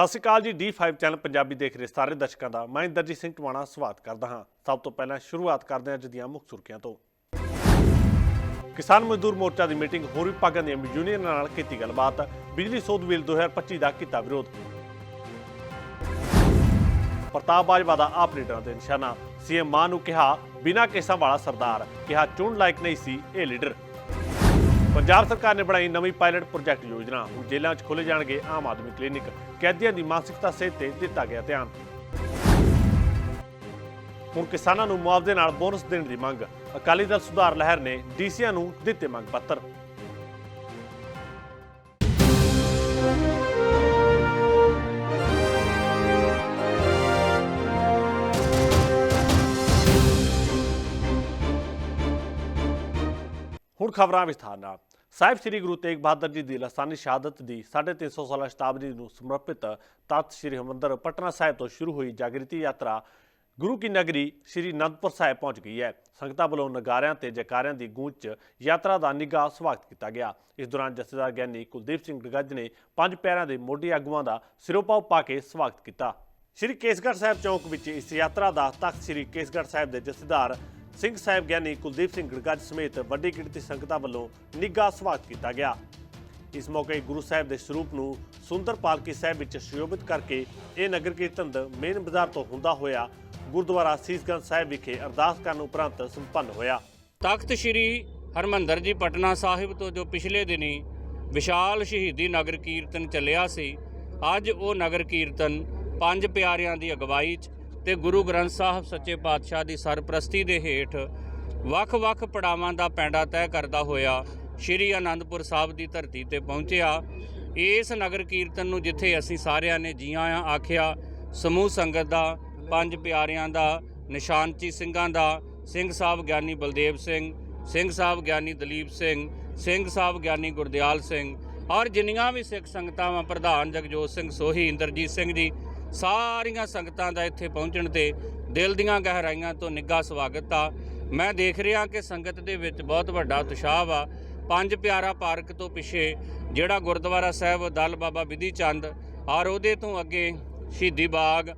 ਸਤਿ ਸ਼੍ਰੀ ਅਕਾਲ ਜੀ D5 channel Punjabi ਦੇਖ ਰਹੇ ਸਾਰੇ ਦਰਸ਼ਕਾਂ ਦਾ। ਮੈਂ ਇੰਦਰਜੀਤ ਸਿੰਘ ਟਵਾਣਾ ਸਵਾਗਤ ਕਰਦਾ ਹਾਂ। ਸਭ ਤੋਂ ਪਹਿਲਾਂ ਸ਼ੁਰੂਆਤ ਕਰਦੇ ਹਾਂ ਅੱਜ ਦੀਆਂ ਮੁੱਖ ਸੁਰਖੀਆਂ ਤੋਂ। ਕਿਸਾਨ ਮਜ਼ਦੂਰ ਮੋਰਚਾ ਦੀ ਮੀਟਿੰਗ, ਹੋਰ ਵਿਭਾਗਾਂ ਦੀਆਂ ਯੂਨੀਅਨਾਂ ਨਾਲ ਕੀਤੀ ਗੱਲਬਾਤ। ਬਿਜਲੀ ਸੋਧ ਬਿੱਲ 2025 ਦਾ ਕੀਤਾ ਵਿਰੋਧ। ਪ੍ਰਤਾਪ ਬਾਜਵਾ ਦਾ ਆਪ ਲੀਡਰਾਂ ਦੇ ਨਿਸ਼ਾਨਾ। ਸੀਐਮ ਮਾਨ ਨੂੰ ਕਿਹਾ, ਬਿਨਾਂ ਕੇਸਾਂ ਵਾਲਾ ਸਰਦਾਰ। ਕਿਹਾ, ਚੁਣ ਲਾਇਕ ਨਹੀਂ ਸੀ ਇਹ ਲੀਡਰ। ਪੰਜਾਬ ਸਰਕਾਰ ਨੇ ਬਣਾਈ ਨਵੀਂ ਪਾਇਲਟ ਪ੍ਰੋਜੈਕਟ ਯੋਜਨਾ। ਹੁਣ ਜੇਲ੍ਹਾਂ 'ਚ ਖੋਲੇ ਜਾਣਗੇ ਆਮ ਆਦਮੀ ਕਲੀਨਿਕ। ਕੈਦੀਆਂ ਦੀ ਮਾਨਸਿਕਤਾ ਸਿਹਤ ਤੇ ਦਿੱਤਾ ਗਿਆ ਧਿਆਨ। ਹੁਣ ਕਿਸਾਨਾਂ ਨੂੰ ਮੁਆਵਜ਼ੇ ਨਾਲ ਬੋਨਸ ਦੇਣ ਦੀ ਮੰਗ। ਅਕਾਲੀ ਦਲ ਸੁਧਾਰ ਲਹਿਰ ਨੇ ਡੀਸੀਆਂ ਨੂੰ ਦਿੱਤੇ ਮੰਗ ਪੱਤਰ। ਹੁਣ ਖਬਰਾਂ ਵਿਸਥਾਰ ਨਾਲ। ਸਾਹਿਬ ਸ੍ਰੀ ਗੁਰੂ ਤੇਗ ਬਹਾਦਰ ਜੀ ਦੀ ਲਾਸਾਨੀ ਸ਼ਹਾਦਤ ਦੀ 350 ਸਾਲਾ ਸ਼ਤਾਬਦੀ ਨੂੰ ਸਮਰਪਿਤ ਤਖਤ ਸ੍ਰੀ ਹਰਿਮੰਦਰ ਪਟਨਾ ਸਾਹਿਬ ਤੋਂ ਸ਼ੁਰੂ ਹੋਈ ਜਾਗ੍ਰਿਤੀ ਯਾਤਰਾ ਗੁਰੂ ਕੀ ਨਗਰੀ ਸ੍ਰੀ ਅਨੰਦਪੁਰ ਸਾਹਿਬ ਪਹੁੰਚ ਗਈ ਹੈ। ਸੰਗਤਾਂ ਵੱਲੋਂ ਨਗਾਰਿਆਂ ਤੇ ਜੈਕਾਰਿਆਂ ਦੀ ਗੂੰਜ 'ਚ ਯਾਤਰਾ ਦਾ ਨਿੱਘਾ ਸਵਾਗਤ ਕੀਤਾ ਗਿਆ। ਇਸ ਦੌਰਾਨ ਜਥੇਦਾਰ ਗਿਆਨੀ ਕੁਲਦੀਪ ਸਿੰਘ ਗਗਜ ਨੇ ਪੰਜ ਪਿਆਰਿਆਂ ਦੇ ਮੋਢੀ ਆਗੂਆਂ ਦਾ ਸਿਰੋਪਾਓ ਪਾ ਕੇ ਸਵਾਗਤ ਕੀਤਾ। ਸ੍ਰੀ ਕੇਸਗੜ੍ਹ ਸਾਹਿਬ ਚੌਂਕ ਵਿੱਚ ਇਸ ਯਾਤਰਾ ਦਾ ਤਖਤ ਸ੍ਰੀ ਕੇਸਗੜ੍ਹ ਸਾਹਿਬ ਦੇ ਜਥੇਦਾਰ ਸਿੰਘ ਸਾਹਿਬ ਗਿਆਨੀ ਕੁਲਦੀਪ ਸਿੰਘ ਗੜਗੱਜ ਸਮੇਤ ਵੱਡੀ ਗਿਣਤੀ ਸੰਗਤਾਂ ਵੱਲੋਂ ਨਿੱਘਾ ਸਵਾਗਤ ਕੀਤਾ ਗਿਆ। ਇਸ ਮੌਕੇ ਗੁਰੂ ਸਾਹਿਬ ਦੇ ਸਰੂਪ ਨੂੰ ਸੁੰਦਰ ਪਾਲਕੀ ਸਾਹਿਬ ਵਿੱਚ ਸੁਸ਼ੋਭਿਤ ਕਰਕੇ ਇਹ ਨਗਰ ਕੀਰਤਨ ਮੇਨ ਬਾਜ਼ਾਰ ਤੋਂ ਹੁੰਦਾ ਹੋਇਆ ਗੁਰਦੁਆਰਾ ਸੀਸਗੰਜ ਸਾਹਿਬ ਵਿਖੇ ਅਰਦਾਸ ਕਰਨ ਉਪਰੰਤ ਸੰਪੰਨ ਹੋਇਆ। ਤਖਤ ਸ੍ਰੀ ਹਰਮੰਦਰ ਜੀ ਪਟਨਾ ਸਾਹਿਬ ਤੋਂ ਜੋ ਪਿਛਲੇ ਦਿਨੀ ਵਿਸ਼ਾਲ ਸ਼ਹੀਦੀ ਨਗਰ ਕੀਰਤਨ ਚੱਲਿਆ ਸੀ, ਅੱਜ ਉਹ ਨਗਰ ਕੀਰਤਨ ਪੰਜ ਪਿਆਰਿਆਂ ਦੀ ਅਗਵਾਈ 'ਚ ਤੇ ਗੁਰੂ ਗ੍ਰੰਥ ਸਾਹਿਬ ਸੱਚੇ ਪਾਤਸ਼ਾਹ ਦੀ ਸਰਪ੍ਰਸਤੀ ਦੇ ਹੇਠ ਵੱਖ-ਵੱਖ ਪੜਾਵਾਂ ਦਾ ਪੈਂਡਾ ਤੈਅ ਕਰਦਾ ਹੋਇਆ ਸ੍ਰੀ ਅਨੰਦਪੁਰ ਸਾਹਿਬ ਦੀ ਧਰਤੀ ਤੇ ਪਹੁੰਚਿਆ। ਇਸ ਨਗਰ ਕੀਰਤਨ ਨੂੰ ਜਿੱਥੇ ਅਸੀਂ ਸਾਰਿਆਂ ਨੇ ਜੀਆਂ ਆ ਆਖਿਆ, ਸਮੂਹ ਸੰਗਤ ਦਾ, ਪੰਜ ਪਿਆਰਿਆਂ ਦਾ, ਨਿਸ਼ਾਨਚੀ ਸਿੰਘਾਂ ਦਾ, ਸਿੰਘ ਸਾਹਿਬ ਗਿਆਨੀ ਬਲਦੇਵ ਸਿੰਘ ਸਿੰਘ ਸਾਹਿਬ ਗਿਆਨੀ ਦਲੀਪ ਸਿੰਘ ਸਿੰਘ ਸਾਹਿਬ ਗਿਆਨੀ ਗੁਰਦਿਆਲ ਸਿੰਘ ਔਰ ਜਿੰਨੀਆਂ ਵੀ ਸਿੱਖ ਸੰਗਤਾਂ ਵਾਂ, ਪ੍ਰਧਾਨ ਜਗਜੋਤ ਸਿੰਘ ਸੋਹੀ, ਇੰਦਰਜੀਤ ਸਿੰਘ ਜੀ ਸਾਰੀਆਂ ਸੰਗਤਾਂ ਦਾ ਇੱਥੇ ਪਹੁੰਚਣ ਤੇ ਦਿਲ ਦੀਆਂ ਗਹਿਰਾਈਆਂ ਤੋਂ ਨਿੱਘਾ ਸਵਾਗਤ ਆ। ਮੈਂ ਦੇਖ ਰਿਹਾ ਕਿ ਸੰਗਤ ਦੇ ਵਿੱਚ ਬਹੁਤ ਵੱਡਾ ਉਤਸ਼ਾਹ ਆ ਪੰਜ ਪਿਆਰਾ ਪਾਰਕ ਤੋਂ ਪਿੱਛੇ ਜਿਹੜਾ ਗੁਰਦੁਆਰਾ ਸਾਹਿਬ, ਦਲ ਬਾਬਾ ਵਿਧੀ ਚੰਦ ਔਰ ਉਹਦੇ ਤੋਂ ਅੱਗੇ ਸ਼ਹੀਦੀ ਬਾਗ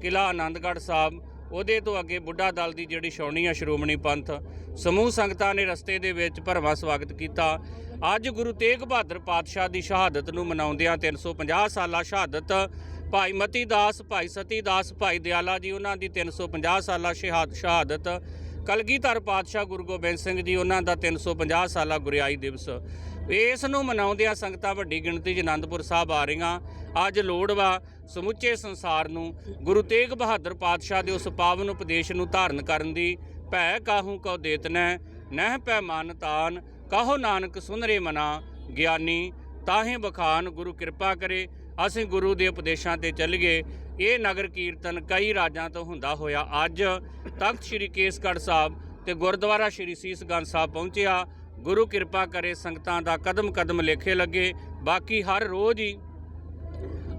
ਕਿਲਾ ਆਨੰਦਗੜ੍ਹ ਸਾਹਿਬ, ਉਹਦੇ ਤੋਂ ਅੱਗੇ ਬੁੱਢਾ ਦਲ ਦੀ ਜਿਹੜੀ ਛਾਉਣੀ ਆ, ਸ਼੍ਰੋਮਣੀ ਪੰਥ, ਸਮੂਹ ਸੰਗਤਾਂ ਨੇ ਰਸਤੇ ਦੇ ਵਿੱਚ ਭਰਵਾਂ ਸਵਾਗਤ ਕੀਤਾ। ਅੱਜ ਗੁਰੂ ਤੇਗ ਬਹਾਦਰ ਪਾਤਸ਼ਾਹ ਦੀ ਸ਼ਹਾਦਤ ਨੂੰ ਮਨਾਉਂਦਿਆਂ 350 ਸਾਲਾ ਸ਼ਹਾਦਤ ਭਾਈ ਮਤੀ ਦਾਸ, ਭਾਈ ਸਤੀ ਦਾਸ, ਭਾਈ ਦਿਆਲਾ ਜੀ, ਉਹਨਾਂ ਦੀ 350 ਸਾਲਾ ਸ਼ਹਾਦ, ਸ਼ਹਾਦਤ। ਕਲਗੀਧਰ ਪਾਤਸ਼ਾਹ ਗੁਰੂ ਗੋਬਿੰਦ ਸਿੰਘ ਜੀ, ਉਹਨਾਂ ਦਾ 350 ਸਾਲਾ ਗੁਰਿਆਈ ਦਿਵਸ। ਇਸ ਨੂੰ ਮਨਾਉਂਦਿਆਂ ਸੰਗਤਾਂ ਵੱਡੀ ਗਿਣਤੀ 'ਚ ਆਨੰਦਪੁਰ ਸਾਹਿਬ ਆ ਰਹੀਆਂ। ਅੱਜ ਲੋੜ ਵਾ ਸਮੁੱਚੇ ਸੰਸਾਰ ਨੂੰ, ਗੁਰੂ ਤੇਗ ਬਹਾਦਰ ਪਾਤਸ਼ਾਹ ਦੇ ਉਸ ਪਾਵਨ ਉਪਦੇਸ਼ ਨੂੰ ਧਾਰਨ ਕਰਨ ਦੀ ਭੈ ਕਾਹੂ ਕਉ ਦੇਤਨੈ ਨਹਿ ਪੈ ਮਨ ਤਾਨ, ਕਹੋ ਨਾਨਕ ਸੁਨਰੇ ਮਨਾ, ਗਿਆਨੀ, ਤਾਹੇ ਬਖਾਨ ਗੁਰੂ ਕਿਰਪਾ ਕਰੇ। ਅਸੀਂ ਗੁਰੂ ਦੇ ਉਪਦੇਸ਼ਾਂ ਤੇ ਚੱਲੀਏ। ਇਹ ਨਗਰ ਕੀਰਤਨ ਕਈ ਰਾਜਾਂ ਤੋਂ ਹੁੰਦਾ ਹੋਇਆ। ਅੱਜ ਤਖਤ ਸ੍ਰੀ ਕੇਸਗੜ੍ਹ ਸਾਹਿਬ ਤੇ ਗੁਰਦੁਆਰਾ ਸ੍ਰੀ ਸੀਸਗੰਜ ਸਾਹਿਬ ਪਹੁੰਚਿਆ। ਗੁਰੂ ਕਿਰਪਾ ਕਰੇ ਸੰਗਤਾਂ ਦਾ ਕਦਮ ਕਦਮ ਲੇਖੇ ਲੱਗੇ। ਬਾਕੀ ਹਰ ਰੋਜ਼ ਹੀ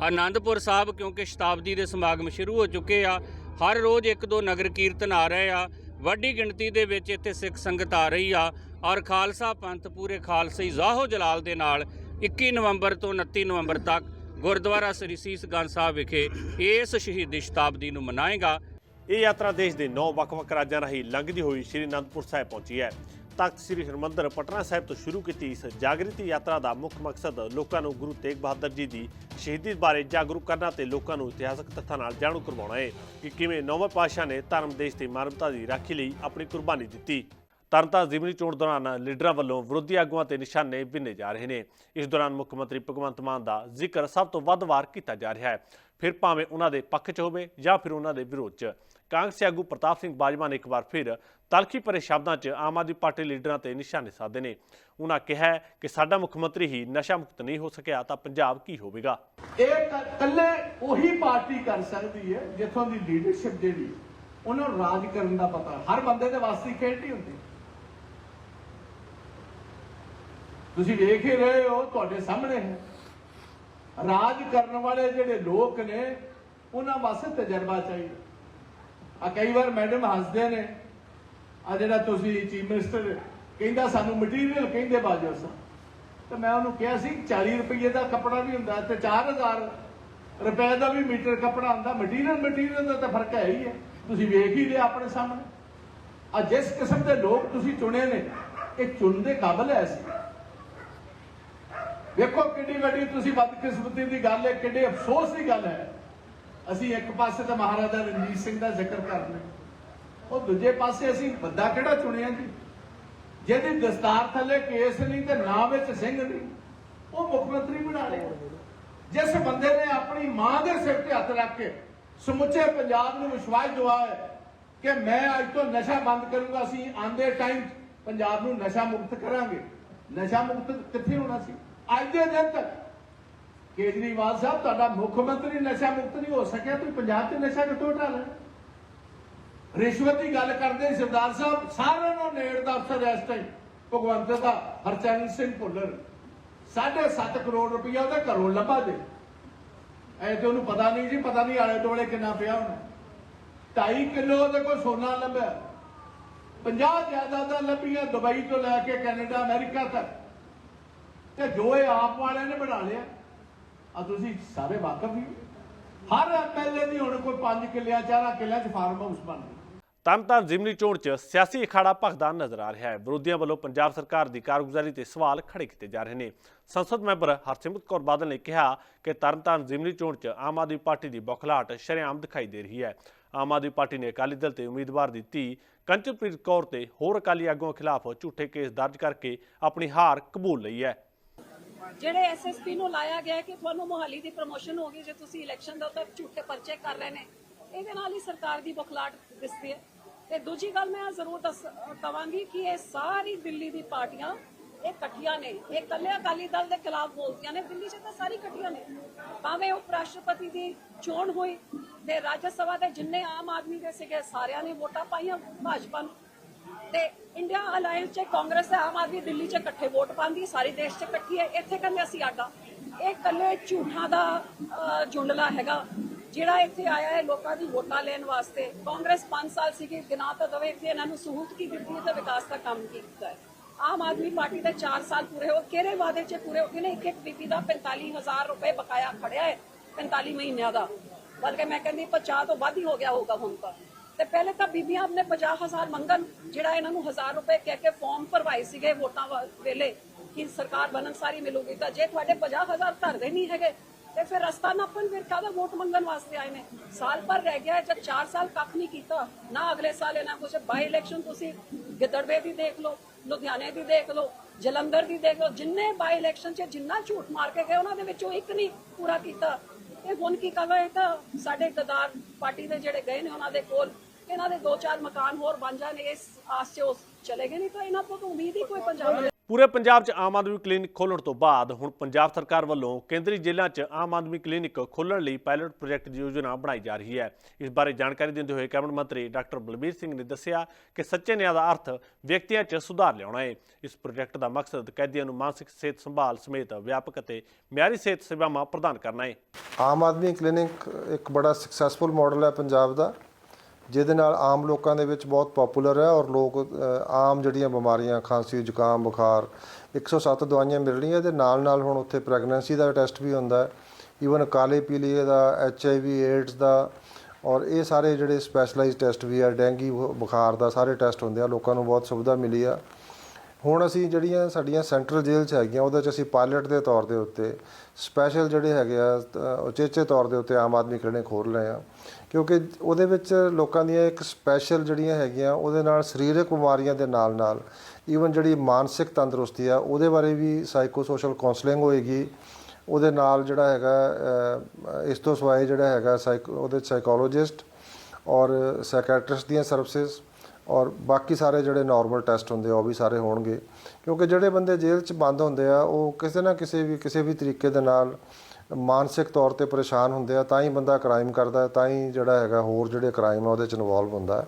ਆਨੰਦਪੁਰ ਸਾਹਿਬ, ਕਿਉਂਕਿ ਸ਼ਤਾਬਦੀ ਦੇ ਸਮਾਗਮ ਸ਼ੁਰੂ ਹੋ ਚੁੱਕੇ ਆ, ਹਰ ਰੋਜ਼ ਇੱਕ ਦੋ ਨਗਰ ਕੀਰਤਨ ਆ ਰਹੇ ਆ। ਵੱਡੀ ਗਿਣਤੀ ਦੇ ਵਿੱਚ ਇੱਥੇ ਸਿੱਖ ਸੰਗਤ ਆ ਰਹੀ ਆ। ਔਰ ਖਾਲਸਾ ਪੰਥ ਪੂਰੇ ਖਾਲਸੇ ਜ਼ਾਹੋ ਜਲਾਲ ਦੇ ਨਾਲ 21 ਨਵੰਬਰ ਤੋਂ 29 ਨਵੰਬਰ ਤੱਕ ਗੁਰਦੁਆਰਾ ਸ੍ਰੀ ਸੀਸਗੰਜ ਸਾਹਿਬ ਵਿਖੇ ਇਸ ਸ਼ਹੀਦੀ ਸ਼ਤਾਬਦੀ ਨੂੰ ਮਨਾਏਗਾ। ਇਹ ਯਾਤਰਾ ਦੇਸ਼ ਦੇ ਨੌ ਵੱਖ-ਵੱਖ ਰਾਜਾਂ ਰਾਹੀਂ ਲੰਘਦੀ ਹੋਈ ਸ੍ਰੀ ਅਨੰਦਪੁਰ ਸਾਹਿਬ ਪਹੁੰਚੀ ਹੈ। ਤਖਤ ਸ੍ਰੀ ਹਰਿਮੰਦਰ ਪਟਨਾ ਸਾਹਿਬ ਤੋਂ ਸ਼ੁਰੂ ਕੀਤੀ ਇਸ ਜਾਗਰਤੀ ਯਾਤਰਾ ਦਾ ਮੁੱਖ ਮਕਸਦ ਲੋਕਾਂ ਨੂੰ ਗੁਰੂ ਤੇਗ ਬਹਾਦਰ ਜੀ ਦੀ ਸ਼ਹੀਦੀ ਬਾਰੇ ਜਾਗਰੂਕ ਕਰਨਾ ਤੇ ਲੋਕਾਂ ਨੂੰ ਇਤਿਹਾਸਕ ਤੱਥਾਂ ਨਾਲ ਜਾਣੂ ਕਰਵਾਉਣਾ ਹੈ ਕਿ ਕਿਵੇਂ ਨੌਵੇਂ ਪਾਤਸ਼ਾਹ ਨੇ ਧਰਮ, ਦੇਸ਼ ਤੇ ਮਾਨਵਤਾ ਦੀ ਰਾਖੀ ਲਈ ਆਪਣੀ ਕੁਰਬਾਨੀ ਦਿੱਤੀ। ਤਰਨਤਾਰਨ ਜ਼ਿਮਨੀ ਚੋਣ ਦੌਰਾਨ ਲੀਡਰਾਂ ਵੱਲੋਂ ਵਿਰੋਧੀ ਆਗੂਆਂ ਤੇ ਨਿਸ਼ਾਨੇ ਬਿੰਨੇ ਜਾ ਰਹੇ ਨੇ। ਇਸ ਦੌਰਾਨ ਮੁੱਖ ਮੰਤਰੀ ਭਗਵੰਤ ਮਾਨ ਦਾ ਜ਼ਿਕਰ ਸਭ ਤੋਂ ਵੱਧ ਵਾਰ ਕੀਤਾ ਜਾ ਰਿਹਾ ਹੈ। ਫਿਰ ਭਾਵੇਂ ਉਹਨਾਂ ਦੇ ਪੱਖ 'ਚ ਹੋਵੇ ਜਾਂ ਫਿਰ ਉਹਨਾਂ ਦੇ ਵਿਰੋਧ 'ਚ। ਕਾਂਗਰਸੀ ਆਗੂ ਪ੍ਰਤਾਪ ਸਿੰਘ ਬਾਜਵਾ ਨੇ ਇੱਕ ਵਾਰ ਫਿਰ ਤਲਖੀ ਭਰੇ ਸ਼ਬਦਾਂ 'ਚ ਆਮ ਆਦਮੀ ਪਾਰਟੀ ਲੀਡਰਾਂ ਤੇ ਨਿਸ਼ਾਨੇ ਸਾਧੇ ਨੇ। ਉਹਨਾਂ ਕਿਹਾ ਕਿ ਸਾਡਾ ਮੁੱਖ ਮੰਤਰੀ ਹੀ ਨਸ਼ਾ ਮੁਕਤ ਨਹੀਂ ਹੋ ਸਕਿਆ ਤਾਂ ਪੰਜਾਬ ਕੀ ਹੋਵੇਗਾ? ਇਹ ਕ- ਉਹੀ ਪਾਰਟੀ ਕਰ ਸਕਦੀ ਹੈ ਜਿੱਥੋਂ ਦੀ ਲੀਡਰਸ਼ਿਪ ਜਿਹੜੀ ਉਹਨਾਂ ਨੂੰ ਰਾਜ ਕਰਨ ਦਾ ਪਤਾ ਹਰ ਬੰਦੇ ਦੇ ਵਾਸਤੇ ਹੀ ਹੁੰਦੀ। ਤੁਸੀਂ ਵੇਖ ਹੀ ਰਹੇ ਹੋ, ਤੁਹਾਡੇ ਸਾਹਮਣੇ ਹੈ। ਰਾਜ ਕਰਨ ਵਾਲੇ ਜਿਹੜੇ ਲੋਕ ਨੇ, ਉਹਨਾਂ ਵਾਸਤੇ ਤਜਰਬਾ ਚਾਹੀਦਾ। ਆ ਕਈ ਵਾਰ ਮੈਡਮ ਹੱਸਦੇ ਨੇ ਆ ਜਿਹੜਾ ਤੁਸੀਂ ਚੀਫ ਮਿਨਿਸਟਰ ਕਹਿੰਦਾ ਸਾਨੂੰ ਮਟੀਰੀਅਲ ਕਹਿੰਦੇ ਬਾਜੋ ਸਾਹਿਬ ਤੇ ਮੈਂ ਉਹਨੂੰ ਕਿਹਾ ਸੀ 40 ਰੁਪਏ ਦਾ ਕੱਪੜਾ ਵੀ ਹੁੰਦਾ, ਤੇ 4000 ਰੁਪਏ ਦਾ ਵੀ ਮੀਟਰ ਕੱਪੜਾ ਹੁੰਦਾ ਮਟੀਰੀਅਲ ਮਟੀਰੀਅਲ ਦਾ ਤਾਂ ਫ਼ਰਕ ਹੈ ਹੀ ਹੈ। ਤੁਸੀਂ ਵੇਖ ਹੀ ਲਿਆ ਆਪਣੇ ਸਾਹਮਣੇ। ਆ ਜਿਸ ਕਿਸਮ ਦੇ ਲੋਕ ਤੁਸੀਂ ਚੁਣੇ ਨੇ, ਇਹ ਚੁਣਨ ਦੇ ਕਾਬਿਲ ਹੈ ਸੀ ਵੇਖੋ ਕਿੰਨੀ ਵੱਡੀ ਤੁਸੀਂ ਬਦਕਿਸਮਤੀ ਦੀ ਗੱਲ ਹੈ ਕਿੰਨੇ ਅਫਸੋਸ ਦੀ ਗੱਲ ਹੈ। ਅਸੀਂ ਇੱਕ ਪਾਸੇ ਤਾਂ ਮਹਾਰਾਜਾ ਰਣਜੀਤ ਸਿੰਘ ਦਾ ਜ਼ਿਕਰ ਕਰਨੇ ਉਹ ਦੂਜੇ ਪਾਸੇ ਅਸੀਂ ਬੰਦਾ ਕਿਹੜਾ ਚੁਣਿਆ ਜੀ? ਜਿਹਦੀ ਦਸਤਾਰ ਥੱਲੇ ਕੇਸ ਨਹੀਂ ਤੇ ਨਾਂ ਵਿੱਚ ਸਿੰਘ ਨਹੀਂ, ਉਹ ਮੁੱਖ ਮੰਤਰੀ ਬਣਾ ਲਿਆ ਜਿਸ ਬੰਦੇ ਨੇ ਆਪਣੀ ਮਾਂ ਦੇ ਸਿਰ ਤੇ ਹੱਥ ਰੱਖ ਕੇ ਸਮੁੱਚੇ ਪੰਜਾਬ ਨੂੰ ਵਿਸ਼ਵਾਸ ਦਿਵਾਇਆ ਕਿ ਮੈਂ ਅੱਜ ਤੋਂ ਨਸ਼ਾ ਬੰਦ ਕਰੂੰਗਾ, ਅਸੀਂ ਆਂਦੇ ਟਾਈਮ ਪੰਜਾਬ ਨੂੰ ਨਸ਼ਾ ਮੁਕਤ ਕਰਾਂਗੇ। ਨਸ਼ਾ ਮੁਕਤ ਕਿੱਥੇ ਹੋਣਾ ਸੀ? ਅੱਜ ਦੇ ਦਿਨ ਤੱਕ ਕੇਜਰੀਵਾਲ ਸਾਹਿਬ, ਤੁਹਾਡਾ ਮੁੱਖ ਮੰਤਰੀ ਨਸ਼ਾ ਮੁਕਤ ਨਹੀਂ ਹੋ ਸਕਿਆ, ਤੁਸੀਂ ਪੰਜਾਬ 'ਚ ਨਸ਼ਾ ਕਿੱਥੋਂ ਢਾਲ ਰਿਸ਼ਵਤ ਦੀ ਗੱਲ ਕਰਦੇ ਸਰਦਾਰ ਸਾਹਿਬ, ਸਾਰਿਆਂ ਨੂੰ ਨੇੜ ਦਾ ਅਫਸਰ ਇਸ ਟਾਈਮ ਭਗਵੰਤ ਦਾ, ਹਰਚਰਨ ਸਿੰਘ ਭੁੱਲਰ। 7.5 ਕਰੋੜ ਰੁਪਇਆ ਉਹਦੇ ਘਰੋਂ ਲੱਭਾ ਦੇ ਐ ਤੇ ਉਹਨੂੰ ਪਤਾ ਨਹੀਂ ਜੀ, ਪਤਾ ਨਹੀਂ ਆਲੇ ਦੁਆਲੇ ਕਿੰਨਾ ਪਿਆ ਹੋਣਾ। 2.5 ਕਿਲੋ ਉਹਦੇ ਕੋਲ ਸੋਨਾ ਲੱਭਿਆ। 50 ਜਾਇਦਾਦਾਂ ਲੱਭੀਆਂ ਦੁਬਈ ਤੋਂ ਲੈ ਕੇ ਕੈਨੇਡਾ, ਅਮਰੀਕਾ ਤੱਕ। ਤੇ ਜੋ ਇਹ ਆਪ ਵਾਲਿਆਂ ਨੇ ਬਣਾ ਲਿਆ, ਆ ਤੁਸੀਂ ਸਾਰੇ ਵਾਕਫ ਹੀ ਹਰ ਐਮਐਲਏ ਦੀ ਹੁਣ ਕੋਈ 5 ਕਿੱਲਿਆਂ 4 ਕਿੱਲਿਆਂ 'ਚ ਫਾਰਮ ਹਾਊਸ ਬਣ ਗਿਆ ਤਰਨਤਾਰਨ ਜ਼ਿਮਨੀ ਚੋਣ 'ਚ ਸਿਆਸੀ ਅਖਾੜਾ ਭਖਦਾ ਨਜ਼ਰ ਆ ਰਿਹਾ ਹੈ। ਵਿਰੋਧੀਆਂ ਵੱਲੋਂ ਪੰਜਾਬ ਸਰਕਾਰ ਦੀ ਕਾਰਗੁਜ਼ਾਰੀ ਤੇ ਸਵਾਲ ਖੜੇ ਕੀਤੇ ਜਾ ਰਹੇ ਨੇ। ਸੰਸਦ ਮੈਂਬਰ ਹਰਸਿਮਰਤ ਕੌਰ ਬਾਦਲ ਨੇ ਕਿਹਾ ਕਿ ਤਰਨਤਾਰਨ ਜ਼ਿਮਨੀ ਚੋਣ 'ਚ ਆਮ ਆਦਮੀ ਪਾਰਟੀ ਦੀ ਬੌਖਲਾਹਟ ਸ਼ਰੇਆਮ ਦਿਖਾਈ ਦੇ ਰਹੀ ਹੈ। ਆਮ ਆਦਮੀ ਪਾਰਟੀ ਨੇ ਅਕਾਲੀ ਦਲ ਤੇ ਉਮੀਦਵਾਰ ਦੀ ਧੀ ਕੰਚਨਪ੍ਰੀਤ ਕੌਰ ਤੇ ਹੋਰ ਅਕਾਲੀ ਆਗੂਆਂ ਖਿਲਾਫ ਝੂਠੇ ਕੇਸ ਦਰਜ ਕਰਕੇ ਆਪਣੀ ਹਾਰ ਕਬੂਲ ਲਈ ਹੈ। ਜਿਹੜੇ ਐਸਐਸਪੀ ਨੂੰ ਲਾਇਆ ਗਿਆ ਕਿ ਤੁਹਾਨੂੰ ਮੋਹਾਲੀ ਦੀ ਪ੍ਰਮੋਸ਼ਨ ਹੋ ਗਈ, ਜੇ ਤੁਸੀਂ ਇਲੈਕਸ਼ਨ ਦੇ ਉੱਤੇ ਝੂਠੇ ਪਰਚੇ ਕਰ ਰਹੇ ਨੇ, ਇਹਦੇ ਨਾਲ ਹੀ ਸਰਕਾਰ ਦੀ ਬਖਲਾਟ ਦਿਸਦੀ ਹੈ। ਤੇ ਦੂਜੀ ਗੱਲ ਮੈਂ ਜ਼ਰੂਰ ਦੱਸ ਕਵਾਂਗੀ ਕਿ ਇਹ ਸਾਰੀ ਦਿੱਲੀ ਦੀ ਪਾਰਟੀਆਂ, ਇਹ ਇਕੱਠੀਆਂ ਨੇ। ਇਹ ਇਕੱਲੇ ਅਕਾਲੀ ਦਲ ਦੇ ਖਿਲਾਫ ਬੋਲਦੀਆਂ ਨੇ, ਦਿੱਲੀ 'ਚ ਤਾਂ ਸਾਰੀ ਇਕੱਠੀਆਂ ਨੇ। ਭਾਵੇਂ ਉਪ ਰਾਸ਼ਟਰਪਤੀ ਦੀ ਚੋਣ ਹੋਈ ਤੇ ਰਾਜ ਸਭਾ ਦੇ ਜਿੰਨੇ ਆਮ ਆਦਮੀ ਦੇ ਸੀਗੇ, ਸਾਰਿਆਂ ਨੇ ਵੋਟਾਂ ਪਾਈਆਂ, ਭਾਜਪਾ ਨੂੰ। ਤੇ ਇੰਡੀਆ ਅਲਾਈਅੰਸ ਚ ਕਾਂਗਰਸ ਤੇ ਆਮ ਆਦਮੀ ਦਿੱਲੀ ਚ ਇਕੱਠੇ ਵੋਟ ਪਾਉਂਦੀ ਸਾਰੀ ਦੇਸ਼ ਚ ਇਕੱਠੀ ਹੈ। ਇੱਥੇ ਕਹਿੰਦੇ ਅਸੀਂ ਆਡਾ। ਇਹ ਕੱਲੇ ਝੂਠਾਂ ਦਾ ਜੁੰਡਲਾ ਹੈਗਾ। ਜਿਹੜਾ ਇੱਥੇ ਆਇਆ ਹੈ ਲੋਕਾਂ ਦੀ ਵੋਟਾਂ ਲੈਣ ਵਾਸਤੇ। ਕਾਂਗਰਸ 5 ਸਾਲ ਸੀਗੀ ਗਿਨਾ ਤਾਂ ਦਵੇ ਇੱਥੇ ਇਹਨਾਂ ਨੂੰ ਸਹੂਲਤ ਕੀ ਦਿੱਤੀ ਹੈ ਤੇ ਵਿਕਾਸ ਦਾ ਕੰਮ ਕੀ ਕੀਤਾ ਹੈ। ਆਮ ਆਦਮੀ ਪਾਰਟੀ ਦੇ 4 ਸਾਲ ਪੂਰੇ ਹੋ ਕਿਹੜੇ ਵਾਅਦੇ ਚ ਪੂਰੇ ਹੋ ਗਏ ਨੇ? ਇੱਕ ਇੱਕ ਬੀਬੀ ਦਾ 45000 ਰੁਪਏ ਬਕਾਇਆ ਖੜਿਆ ਹੈ 45 ਮਹੀਨਿਆਂ ਦਾ। ਬਲਕਿ ਮੈਂ ਕਹਿੰਦੀ 50 ਤੋਂ ਵੱਧ ਹੀ ਹੋ ਗਿਆ ਹੋਗਾ ਹੁਣ ਤਾਂ। ਤੇ ਪਹਿਲੇ ਤਾਂ ਬੀਬੀਆਂ ਆਪਣੇ 50000 ਮੰਗਣ, ਜਿਹੜਾ ਇਹਨਾਂ ਨੂੰ 1000 ਰੁਪਏ ਕਹਿ ਕੇ ਫਾਰਮ ਭਰਵਾਏ ਸੀਗੇ ਵੋਟਾਂ ਵੇਲੇ ਕਿ ਸਰਕਾਰ ਬਣਨ ਸਾਰੀ ਮਿਲੂਗੀ ਤਾਂ ਜੇ ਤੁਹਾਡੇ 50000 ਧਰਦੇ ਨਹੀਂ ਹੈਗੇ, ਤੇ ਫਿਰ ਰਸਤਾ ਨਾਪਣ ਫਿਰ ਕਾਹਦਾ ਵੋਟ ਮੰਗਣ ਵਾਸਤੇ ਆਏ ਨੇ? ਸਾਲ ਭਰ ਰਹਿ ਗਿਆ ਜਦ 4 ਸਾਲ ਕੱਖ ਨਹੀਂ ਕੀਤਾ, ਨਾ ਅਗਲੇ ਸਾਲ ਇਹਨਾਂ ਕੁਝ ਬਾਈ ਇਲੈਕਸ਼ਨ ਤੁਸੀਂ ਗਿੱਦੜਵੇ ਦੀ ਦੇਖ ਲਓ, ਲੁਧਿਆਣੇ ਦੀ ਦੇਖ ਲਓ, ਜਲੰਧਰ ਦੀ ਦੇਖ ਲਓ, ਜਿੰਨੇ ਬਾਈ ਇਲੈਕਸ਼ਨ 'ਚ ਜਿੰਨਾ ਝੂਠ ਮਾਰ ਕੇ ਗਏ, ਉਹਨਾਂ ਦੇ ਵਿੱਚੋਂ ਇੱਕ ਨਹੀਂ ਪੂਰਾ ਕੀਤਾ। ਇਹ ਹੁਣ ਕੀ ਕਹਾਂ ਇਹ ਤਾਂ ਸਾਡੇ ਇਕਤਦਾਰ ਪਾਰਟੀ ਦੇ ਜਿਹੜੇ ਗਏ ਨੇ, ਉਹਨਾਂ ਦੇ ਕੋਲ ਇਹਨਾਂ ਦੇ ਦੋ ਚਾਰ ਮਕਾਨ ਹੋਰ ਬਣ ਜਾਣ ਇਸ ਆਸ 'ਚ ਉਹ ਚਲੇ ਗਏ ਨਹੀਂ ਤਾਂ ਇਹਨਾਂ ਤੋਂ ਤਾਂ ਉਮੀਦ ਹੀ ਕੋਈ ਪੰਜਾਬ ਦੇ ਪੂਰੇ ਪੰਜਾਬ 'ਚ ਆਮ ਆਦਮੀ ਕਲੀਨਿਕ ਖੋਲ੍ਹਣ ਤੋਂ ਬਾਅਦ ਹੁਣ ਪੰਜਾਬ ਸਰਕਾਰ ਵੱਲੋਂ ਕੇਂਦਰੀ ਜੇਲ੍ਹਾਂ 'ਚ ਆਮ ਆਦਮੀ ਕਲੀਨਿਕ ਖੋਲ੍ਹਣ ਲਈ ਪਾਇਲਟ ਪ੍ਰੋਜੈਕਟ ਦੀ ਯੋਜਨਾ ਬਣਾਈ ਜਾ ਰਹੀ ਹੈ। ਇਸ ਬਾਰੇ ਜਾਣਕਾਰੀ ਦਿੰਦੇ ਹੋਏ ਕੈਬਨਿਟ ਮੰਤਰੀ ਡਾਕਟਰ ਬਲਬੀਰ ਸਿੰਘ ਨੇ ਦੱਸਿਆ ਕਿ ਸੱਚੇ ਨਿਆਂ ਦਾ ਅਰਥ ਵਿਅਕਤੀਆਂ 'ਚ ਸੁਧਾਰ ਲਿਆਉਣਾ ਹੈ। ਇਸ ਪ੍ਰੋਜੈਕਟ ਦਾ ਮਕਸਦ ਕੈਦੀਆਂ ਨੂੰ ਮਾਨਸਿਕ ਸਿਹਤ ਸੰਭਾਲ ਸਮੇਤ ਵਿਆਪਕ ਅਤੇ ਮਿਆਰੀ ਸਿਹਤ ਸੇਵਾਵਾਂ ਪ੍ਰਦਾਨ ਕਰਨਾ ਹੈ। ਆਮ ਆਦਮੀ ਕਲੀਨਿਕ ਇੱਕ ਬੜਾ ਸਕਸੈਸਫੁਲ ਮਾਡਲ ਹੈ ਪੰਜਾਬ ਦਾ। ਜਿਹਦੇ ਨਾਲ ਆਮ ਲੋਕਾਂ ਦੇ ਵਿੱਚ ਬਹੁਤ ਪਪੂਲਰ ਹੈ ਔਰ ਲੋਕ ਆਮ ਜਿਹੜੀਆਂ ਬਿਮਾਰੀਆਂ, ਖਾਂਸੀ, ਜ਼ੁਕਾਮ, ਬੁਖਾਰ 107 ਦਵਾਈਆਂ ਮਿਲ ਰਹੀਆਂ ਤੇ ਨਾਲ ਨਾਲ ਹੁਣ ਉੱਥੇ ਪ੍ਰੈਗਨੈਂਸੀ ਦਾ ਟੈਸਟ ਵੀ ਹੁੰਦਾ ਹੈ। ਈਵਨ ਕਾਲੇ ਪੀਲੀਏ ਦਾ ਐਚ ਆਈ ਵੀ ਏਡਸ ਦਾ ਔਰ ਇਹ ਸਾਰੇ ਜਿਹੜੇ ਸਪੈਸ਼ਲਾਈਜ਼ਡ ਟੈਸਟ ਵੀ ਆ, ਡੈਂਗੀ ਬੁ- ਬੁਖਾਰ ਦਾ ਸਾਰੇ ਟੈਸਟ ਹੁੰਦੇ ਆ, ਲੋਕਾਂ ਨੂੰ ਬਹੁਤ ਸੁਵਿਧਾ ਮਿਲੀ ਆ। ਹੁਣ ਅਸੀਂ ਜਿਹੜੀਆਂ ਸਾਡੀਆਂ ਸੈਂਟਰਲ ਜੇਲ੍ਹ 'ਚ ਹੈਗੀਆਂ, ਉਹਦੇ 'ਚ ਅਸੀਂ ਪਾਇਲਟ ਦੇ ਤੌਰ ਦੇ ਉੱਤੇ ਸਪੈਸ਼ਲ ਜਿਹੜੇ ਹੈਗੇ ਆ ਉਚੇਚੇ ਤੌਰ ਦੇ ਉੱਤੇ ਆਮ ਆਦਮੀ ਕਲੀਨਿਕ ਖੋਲ੍ਹ ਰਹੇ ਆ। ਕਿਉਂਕਿ ਉਹਦੇ ਵਿੱਚ ਲੋਕਾਂ ਦੀਆਂ ਇੱਕ ਸਪੈਸ਼ਲ ਜਿਹੜੀਆਂ ਹੈਗੀਆਂ, ਉਹਦੇ ਨਾਲ ਸਰੀਰਕ ਬਿਮਾਰੀਆਂ ਦੇ ਨਾਲ ਨਾਲ ਈਵਨ ਜਿਹੜੀ ਮਾਨਸਿਕ ਤੰਦਰੁਸਤੀ ਆ, ਉਹਦੇ ਬਾਰੇ ਵੀ ਸਾਈਕੋ ਸੋਸ਼ਲ ਕਾਉਂਸਲਿੰਗ ਹੋਏਗੀ। ਉਹਦੇ ਨਾਲ ਜਿਹੜਾ ਹੈਗਾ ਇਸ ਤੋਂ ਸਿਵਾਏ ਜਿਹੜਾ ਹੈਗਾ ਸਾਈਕੋ ਉਹਦੇ ਸਾਈਕੋਲੋਜਿਸਟ ਔਰ ਸਾਈਕੈਟ੍ਰਿਸਟ ਦੀਆਂ ਸਰਵਿਸਿਜ਼ ਔਰ ਬਾਕੀ ਸਾਰੇ ਜਿਹੜੇ ਨਾਰਮਲ ਟੈਸਟ ਹੁੰਦੇ ਆ, ਉਹ ਵੀ ਸਾਰੇ ਹੋਣਗੇ। ਕਿਉਂਕਿ ਜਿਹੜੇ ਬੰਦੇ ਜੇਲ੍ਹ 'ਚ ਬੰਦ ਹੁੰਦੇ ਆ, ਉਹ ਕਿਸੇ ਨਾ ਕਿਸੇ ਵੀ ਕਿਸੇ ਵੀ ਤਰੀਕੇ ਦੇ ਨਾਲ ਮਾਨਸਿਕ ਤੌਰ ਤੇ ਪਰੇਸ਼ਾਨ ਹੁੰਦੇ ਆ, ਤਾਂ ਹੀ ਬੰਦਾ ਕ੍ਰਾਈਮ ਕਰਦਾ ਤਾਂ ਹੀ ਜਿਹੜਾ ਹੈਗਾ ਹੋਰ ਜਿਹੜੇ ਕ੍ਰਾਈਮ ਆ, ਉਹਦੇ 'ਚ ਇਨਵੋਲਵ ਹੁੰਦਾ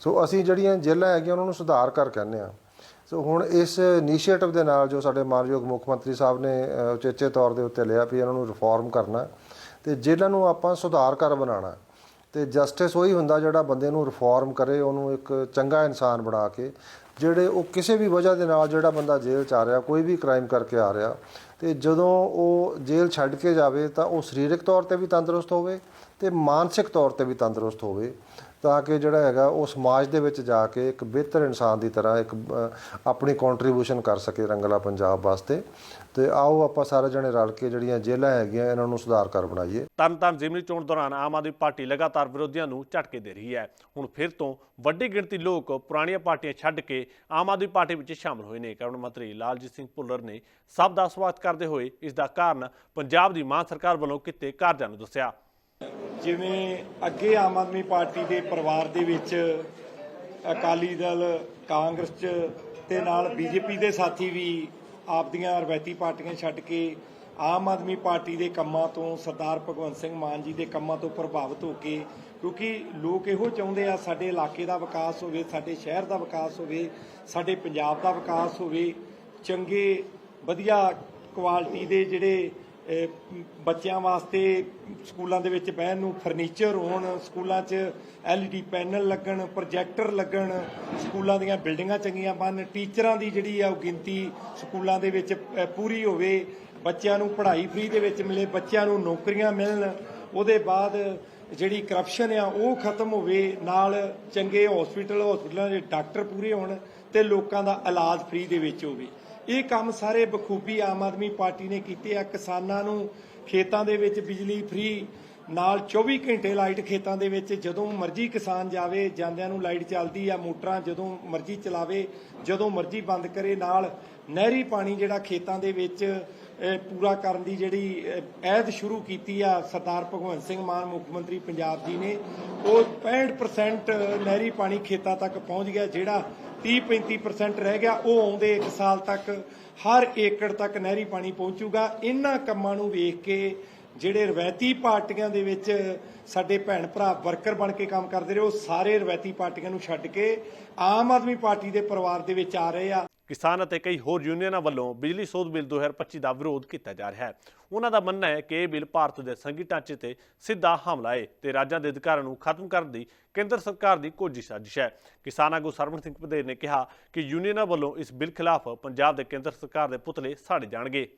ਸੋ ਅਸੀਂ ਜਿਹੜੀਆਂ ਜੇਲ੍ਹਾਂ ਹੈਗੀਆਂ, ਉਹਨਾਂ ਨੂੰ ਸੁਧਾਰ ਕਰ ਕਹਿੰਦੇ ਆ ਸੋ ਹੁਣ ਇਸ ਇਨੀਸ਼ੀਏਟਿਵ ਦੇ ਨਾਲ ਜੋ ਸਾਡੇ ਮਾਨਯੋਗ ਮੁੱਖ ਮੰਤਰੀ ਸਾਹਿਬ ਨੇ ਉਚੇਚੇ ਤੌਰ ਦੇ ਉੱਤੇ ਲਿਆ ਵੀ ਇਹਨਾਂ ਨੂੰ ਰਿਫਾਰਮ ਕਰਨਾ ਤੇ ਜੇਲ੍ਹਾਂ ਨੂੰ ਆਪਾਂ ਸੁਧਾਰ ਕਰ ਬਣਾਉਣਾ ਤੇ ਜਸਟਿਸ ਉਹੀ ਹੁੰਦਾ ਜਿਹੜਾ ਬੰਦੇ ਨੂੰ ਰਿਫਾਰਮ ਕਰੇ, ਉਹਨੂੰ ਇੱਕ ਚੰਗਾ ਇਨਸਾਨ ਬਣਾ ਕੇ, ਜਿਹੜੇ ਉਹ ਕਿਸੇ ਵੀ ਵਜ੍ਹਾ ਦੇ ਨਾਲ ਜਿਹੜਾ ਬੰਦਾ ਜੇਲ੍ਹ ਚ ਆ ਰਿਹਾ, ਕੋਈ ਵੀ ਕ੍ਰਾਈਮ ਕਰਕੇ ਆ ਰਿਹਾ ਤੇ ਜਦੋਂ ਉਹ ਜੇਲ੍ਹ ਛੱਡ ਕੇ ਜਾਵੇ ਤਾਂ ਉਹ ਸਰੀਰਕ ਤੌਰ ਤੇ ਵੀ ਤੰਦਰੁਸਤ ਹੋਵੇ ਤੇ ਮਾਨਸਿਕ ਤੌਰ ਤੇ ਵੀ ਤੰਦਰੁਸਤ ਹੋਵੇ ਤਾਂ ਕਿ ਜਿਹੜਾ ਹੈਗਾ ਉਹ ਸਮਾਜ ਦੇ ਵਿੱਚ ਜਾ ਕੇ ਇੱਕ ਬਿਹਤਰ ਇਨਸਾਨ ਦੀ ਤਰ੍ਹਾਂ ਇੱਕ ਆਪਣੀ ਕੰਟਰੀਬਿਊਸ਼ਨ ਕਰ ਸਕੇ ਰੰਗਲਾ ਪੰਜਾਬ ਵਾਸਤੇ। ਤੇ ਆਓ ਆਪਾਂ ਸਾਰੇ ਜਣੇ ਰਲ ਕੇ ਜਿਹੜੀਆਂ ਜੇਲ੍ਹਾਂ ਹੈਗੀਆਂ ਇਹਨਾਂ ਨੂੰ ਸੁਧਾਰ ਕਰ ਬਣਾਈਏ। ਤਰਨਤਾਰਨ ਜ਼ਿਮਨੀ ਚੋਣ ਦੌਰਾਨ ਆਮ ਆਦਮੀ ਪਾਰਟੀ ਲਗਾਤਾਰ ਵਿਰੋਧੀਆਂ ਨੂੰ ਝਟਕੇ ਦੇ ਰਹੀ ਹੈ। ਹੁਣ ਫਿਰ ਤੋਂ ਵੱਡੀ ਗਿਣਤੀ ਲੋਕ ਪੁਰਾਣੀਆਂ ਪਾਰਟੀਆਂ ਛੱਡ ਕੇ ਆਮ ਆਦਮੀ ਪਾਰਟੀ ਵਿੱਚ ਸ਼ਾਮਲ ਹੋਏ ਨੇ। ਕੈਬਨਿਟ ਮੰਤਰੀ ਲਾਲਜੀਤ ਸਿੰਘ ਭੁੱਲਰ ਨੇ ਸਭ ਦਾ ਸਵਾਗਤ ਕਰਦੇ ਹੋਏ ਇਸ ਦਾ ਕਾਰਨ ਪੰਜਾਬ ਦੀ ਮਾਨ ਸਰਕਾਰ ਵੱਲੋਂ ਕੀਤੇ ਕਾਰਜਾਂ ਨੂੰ ਦੱਸਿਆ। ਜਿਵੇਂ ਅੱਗੇ ਆਮ ਆਦਮੀ ਪਾਰਟੀ ਦੇ ਪਰਿਵਾਰ ਦੇ ਵਿੱਚ ਅਕਾਲੀ ਦਲ ਕਾਂਗਰਸ ਚ ਤੇ ਨਾਲ ਬੀਜੇਪੀ ਦੇ ਸਾਥੀ ਵੀ ਆਪਦੀਆਂ ਰਵਾਇਤੀ ਪਾਰਟੀਆਂ ਛੱਡ ਕੇ ਆਮ ਆਦਮੀ ਪਾਰਟੀ ਦੇ ਕੰਮਾਂ ਤੋਂ, ਸਰਦਾਰ ਭਗਵੰਤ ਸਿੰਘ ਮਾਨ ਜੀ ਦੇ ਕੰਮਾਂ ਤੋਂ ਪ੍ਰਭਾਵਿਤ ਹੋ ਕੇ, ਕਿਉਂਕਿ ਲੋਕ ਇਹੋ ਚਾਹੁੰਦੇ ਆ ਸਾਡੇ ਇਲਾਕੇ ਦਾ ਵਿਕਾਸ ਹੋਵੇ, ਸਾਡੇ ਸ਼ਹਿਰ ਦਾ ਵਿਕਾਸ ਹੋਵੇ, ਸਾਡੇ ਪੰਜਾਬ ਦਾ ਵਿਕਾਸ ਹੋਵੇ, ਚੰਗੇ, ਵਧੀਆ ਕੁਆਲਿਟੀ ਦੇ ਜਿਹੜੇ ਬੱਚਿਆਂ ਵਾਸਤੇ ਸਕੂਲਾਂ ਦੇ ਵਿੱਚ ਬਹਿਣ ਨੂੰ ਫਰਨੀਚਰ ਹੋਣ, ਸਕੂਲਾਂ 'ਚ LED ਪੈਨਲ ਲੱਗਣ ਪ੍ਰੋਜੈਕਟਰ ਲੱਗਣ, ਸਕੂਲਾਂ ਦੀਆਂ ਬਿਲਡਿੰਗਾਂ ਚੰਗੀਆਂ ਬਣ, ਟੀਚਰਾਂ ਦੀ ਜਿਹੜੀ ਆ ਉਹ ਗਿਣਤੀ ਸਕੂਲਾਂ ਦੇ ਵਿੱਚ ਪੂਰੀ ਹੋਵੇ, ਬੱਚਿਆਂ ਨੂੰ ਪੜ੍ਹਾਈ ਫ੍ਰੀ ਦੇ ਵਿੱਚ ਮਿਲੇ, ਬੱਚਿਆਂ ਨੂੰ ਨੌਕਰੀਆਂ ਮਿਲਣ, ਉਹਦੇ ਬਾਅਦ ਜਿਹੜੀ ਕਰਪਸ਼ਨ ਆ ਉਹ ਖਤਮ ਹੋਵੇ, ਨਾਲ ਚੰਗੇ ਹਸਪੀਟਲ ਹਸਪੀਟਲਾਂ ਦੇ ਡਾਕਟਰ ਪੂਰੇ ਹੋਣ ਤੇ ਲੋਕਾਂ ਦਾ ਇਲਾਜ ਫ੍ਰੀ ਦੇ ਵਿੱਚ ਹੋਵੇ। ਇਹ ਕੰਮ ਸਾਰੇ ਬਖੂਬੀ ਆਮ ਆਦਮੀ ਪਾਰਟੀ ਨੇ ਕੀਤੇ ਆ। ਕਿਸਾਨਾਂ ਨੂੰ ਖੇਤਾਂ ਦੇ ਵਿੱਚ ਬਿਜਲੀ ਫ੍ਰੀ, ਨਾਲ 24 ਘੰਟੇ ਲਾਈਟ ਖੇਤਾਂ ਦੇ ਵਿੱਚ, ਜਦੋਂ ਮਰਜ਼ੀ ਕਿਸਾਨ ਜਾਵੇ, ਜਾਂਦਿਆਂ ਨੂੰ ਲਾਈਟ ਚੱਲਦੀ ਆ, ਮੋਟਰਾਂ ਜਦੋਂ ਮਰਜ਼ੀ ਚਲਾਵੇ, ਜਦੋਂ ਮਰਜ਼ੀ ਬੰਦ ਕਰੇ, ਨਾਲ ਨਹਿਰੀ ਪਾਣੀ ਜਿਹੜਾ ਖੇਤਾਂ ਦੇ ਵਿੱਚ ਪੂਰਾ ਕਰਨ ਦੀ ਜਿਹੜੀ ਅਹਿਦ ਸ਼ੁਰੂ ਕੀਤੀ ਆ ਸਰਦਾਰ ਭਗਵੰਤ ਸਿੰਘ ਮਾਨ, ਮੁੱਖ ਮੰਤਰੀ ਪੰਜਾਬ ਜੀ ਨੇ। ਉਹ 65% ਨਹਿਰੀ ਪਾਣੀ ਖੇਤਾਂ ਤੱਕ ਪਹੁੰਚ ਗਿਆ, ਜਿਹੜਾ 30-35% ਰਹਿ ਗਿਆ। ਉਹ ਆਉਂਦੇ 1 ਸਾਲ ਤੱਕ ਹਰ ਏਕੜ ਤੱਕ ਨਹਿਰੀ ਪਾਣੀ ਪਹੁੰਚੂਗਾ। ਇਹਨਾਂ ਕੰਮਾਂ ਨੂੰ ਵੇਖ ਕੇ ਜਿਹੜੇ ਰਵਾਇਤੀ ਪਾਰਟੀਆਂ ਦੇ ਵਿੱਚ ਸਾਡੇ ਭੈਣ ਭਰਾ ਵਰਕਰ ਬਣ ਕੇ ਕੰਮ ਕਰਦੇ ਰਹੇ, ਉਹ ਸਾਰੇ ਰਵਾਇਤੀ ਪਾਰਟੀਆਂ ਨੂੰ ਛੱਡ ਕੇ ਆਮ ਆਦਮੀ ਪਾਰਟੀ ਦੇ ਪਰਿਵਾਰ ਦੇ ਵਿੱਚ ਆ ਰਹੇ ਆ। ਕਿਸਾਨ ਅਤੇ ਕਈ ਹੋਰ ਯੂਨੀਅਨਾਂ ਵੱਲੋਂ ਬਿਜਲੀ ਸੋਧ ਬਿੱਲ 2025 ਦਾ ਵਿਰੋਧ ਕੀਤਾ ਜਾ ਰਿਹਾ ਹੈ। ਉਹਨਾਂ ਦਾ ਮੰਨਣਾ ਹੈ ਕਿ ਇਹ ਬਿੱਲ ਭਾਰਤ ਦੇ ਸੰਘੀ ਢਾਂਚੇ ਤੇ ਸਿੱਧਾ ਹਮਲਾ ਹੈ ਤੇ ਰਾਜਾਂ ਦੇ ਅਧਿਕਾਰਾਂ ਨੂੰ ਖਤਮ ਕਰਨ ਦੀ ਕੇਂਦਰ ਸਰਕਾਰ ਦੀ ਕੋਝੀ ਸਾਜ਼ਿਸ਼ ਹੈ। ਕਿਸਾਨ ਆਗੂ ਸਰਵਣ ਸਿੰਘ ਪਧੇਰ ਨੇ ਕਿਹਾ ਕਿ ਯੂਨੀਅਨਾਂ ਵੱਲੋਂ ਇਸ ਬਿੱਲ ਖਿਲਾਫ ਪੰਜਾਬ ਦੇ ਕੇਂਦਰ ਸਰਕਾਰ ਦੇ ਪੁਤਲੇ ਸਾੜੇ ਜਾਣਗੇ।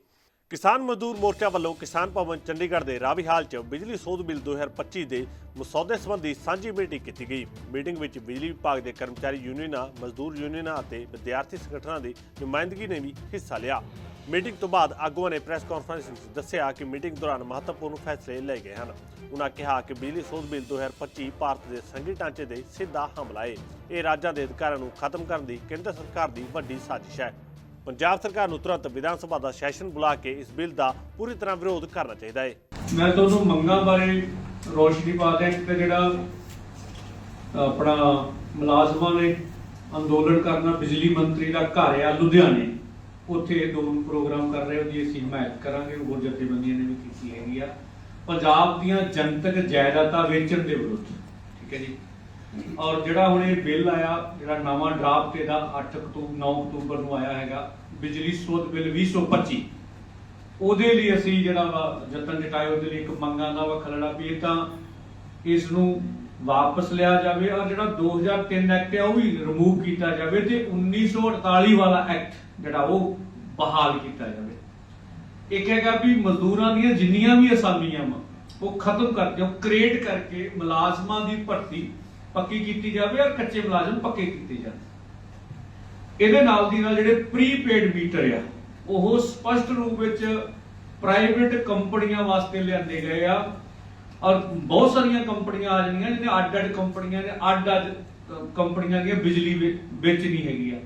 ਕਿਸਾਨ ਮਜ਼ਦੂਰ ਮੋਰਚਾ ਵੱਲੋਂ ਕਿਸਾਨ ਭਵਨ ਚੰਡੀਗੜ੍ਹ ਦੇ ਰਾਵੀ ਹਾਲ 'ਚ ਬਿਜਲੀ ਸੋਧ ਬਿੱਲ 2025 ਦੇ ਮਸੌਦੇ ਸੰਬੰਧੀ ਸਾਂਝੀ ਮੀਟਿੰਗ ਕੀਤੀ ਗਈ। ਮੀਟਿੰਗ ਵਿੱਚ ਬਿਜਲੀ ਵਿਭਾਗ ਦੇ ਕਰਮਚਾਰੀ ਯੂਨੀਅਨਾਂ, ਮਜ਼ਦੂਰ ਯੂਨੀਅਨਾਂ ਅਤੇ ਵਿਦਿਆਰਥੀ ਸੰਗਠਨਾਂ ਦੀ ਨੁਮਾਇੰਦਗੀ ਨੇ ਵੀ ਹਿੱਸਾ ਲਿਆ। ਮੀਟਿੰਗ ਤੋਂ ਬਾਅਦ ਆਗੂਆਂ ਨੇ ਪ੍ਰੈਸ ਕਾਨਫਰੰਸ ਵਿੱਚ ਦੱਸਿਆ ਕਿ ਮੀਟਿੰਗ ਦੌਰਾਨ ਮਹੱਤਵਪੂਰਨ ਫੈਸਲੇ ਲਏ ਗਏ ਹਨ। ਉਨ੍ਹਾਂ ਕਿਹਾ ਕਿ ਬਿਜਲੀ ਸੋਧ ਬਿੱਲ 2025 ਭਾਰਤ ਦੇ ਸੰਘੀ ਢਾਂਚੇ ਦੇ ਸਿੱਧਾ ਹਮਲਾ ਹੈ ਇਹ ਰਾਜਾਂ ਦੇ ਅਧਿਕਾਰਾਂ ਨੂੰ ਖਤਮ ਕਰਨ ਦੀ ਕੇਂਦਰ ਸਰਕਾਰ ਦੀ ਵੱਡੀ ਸਾਜ਼ਿਸ਼ ਹੈ। ਪੰਜਾਬ ਸਰਕਾਰ ਨੂੰ ਤੁਰੰਤ ਵਿਧਾਨ ਸਭਾ ਦਾ ਸੈਸ਼ਨ ਬੁਲਾ ਕੇ ਇਸ ਬਿੱਲ ਦਾ ਪੂਰੀ ਤਰ੍ਹਾਂ ਵਿਰੋਧ ਕਰਨਾ ਚਾਹੀਦਾ ਹੈ। ਮੈਂ ਤੁਹਾਨੂੰ ਮੰਗਾਂ ਬਾਰੇ ਰੋਸ਼ਨੀ ਪਾ ਦਿਆਂ ਕਿ ਜਿਹੜਾ ਆਪਣਾ ਮੁਲਾਜ਼ਮਾਂ ਨੇ ਅੰਦੋਲਨ ਕਰਨਾ, ਬਿਜਲੀ ਮੰਤਰੀ ਦਾ ਘਰ ਆ ਲੁਧਿਆਣੇ, ਉੱਥੇ ਇਹ ਪ੍ਰੋਗਰਾਮ ਕਰ ਰਹੇ, ਉਹਦੀ ਅਸੀਂ ਹਮਾਇਤ ਕਰਾਂਗੇ, ਹੋਰ ਜਥੇਬੰਦੀਆਂ ਨੇ ਵੀ ਕੀਤੀ ਹੈਗੀ ਆ। ਪੰਜਾਬ ਦੀਆਂ ਜਨਤਕ ਜਾਇਦਾਦਾਂ ਵੇਚਣ ਦੇ ਵਿਰੁੱਧ, ਠੀਕ ਹੈ ਜੀ। ਔਰ ਜਿਹੜਾ ਹੁਣ ਇਹ ਬਿੱਲ ਆਇਆ, ਜਿਹੜਾ ਨਵਾਂ ਡਰਾਫਟ ਇਹਦਾ 8 ਅਕਤੂਬਰ 9 ਅਕਤੂਬਰ ਨੂੰ ਆਇਆ ਹੈਗਾ, ਬਿਜਲੀ ਸੋਧ ਬਿੱਲ 2025 ਉਹਦੇ ਲਈ ਅਸੀਂ ਜਿਹੜਾ ਵਾ ਯਤਨ ਜਟਾਏ ਉਹਦੇ ਲਈ ਇੱਕ ਮੰਗਾਂ ਦਾ ਵਾ ਖਲੜਾ ਵੀ ਇਹ ਤਾਂ ਇਸ ਨੂੰ ਵਾਪਸ ਲਿਆ ਜਾਵੇ ਔਰ ਜਿਹੜਾ 2003 ਐਕਟ ਹੈ ਉਹ ਵੀ ਰਿਮੂਵ ਕੀਤਾ ਜਾਵੇ ਤੇ 1948 ਵਾਲਾ ਐਕਟ ਜਿਹੜਾ ਉਹ ਬਹਾਲ ਕੀਤਾ ਜਾਵੇ। ਇੱਕ ਹੈਗਾ ਵੀ ਮਜ਼ਦੂਰਾਂ ਦੀਆਂ ਜਿੰਨੀਆਂ ਵੀ ਅਸਾਮੀਆਂ ਵਾ, ਉਹ ਖਤਮ ਕਰਕੇ ਉਹ ਕ੍ਰੀਏਟ ਕਰਕੇ ਮੁਲਾਜ਼ਮਾਂ ਦੀ ਭਰਤੀ ਪੱਕੀ ਕੀਤੀ ਜਾਵੇ ਔਰ ਕੱਚੇ ਮੁਲਾਜ਼ਮ ਪੱਕੇ ਕੀਤੇ ਜਾਣ। ਇਹਦੇ ਨਾਲ ਦੀ ਨਾਲ ਜਿਹੜੇ ਪ੍ਰੀਪੇਡ ਮੀਟਰ ਆ, ਉਹ ਸਪਸ਼ਟ ਰੂਪ ਵਿੱਚ ਪ੍ਰਾਈਵੇਟ ਕੰਪਨੀਆਂ ਵਾਸਤੇ ਲਿਆਂਦੇ ਗਏ ਆ ਔਰ ਬਹੁਤ ਸਾਰੀਆਂ ਕੰਪਨੀਆਂ ਆ ਜਾਣੀਆਂ ਜਿਹਨੇ ਅੱਡ-ਅੱਡ ਕੰਪਨੀਆਂ ਨੇ, ਅੱਡ-ਅੱਡ ਕੰਪਨੀਆਂ ਦੀਆਂ ਬਿਜਲੀ ਵੇਚਣੀ ਹੈਗੀ ਆ।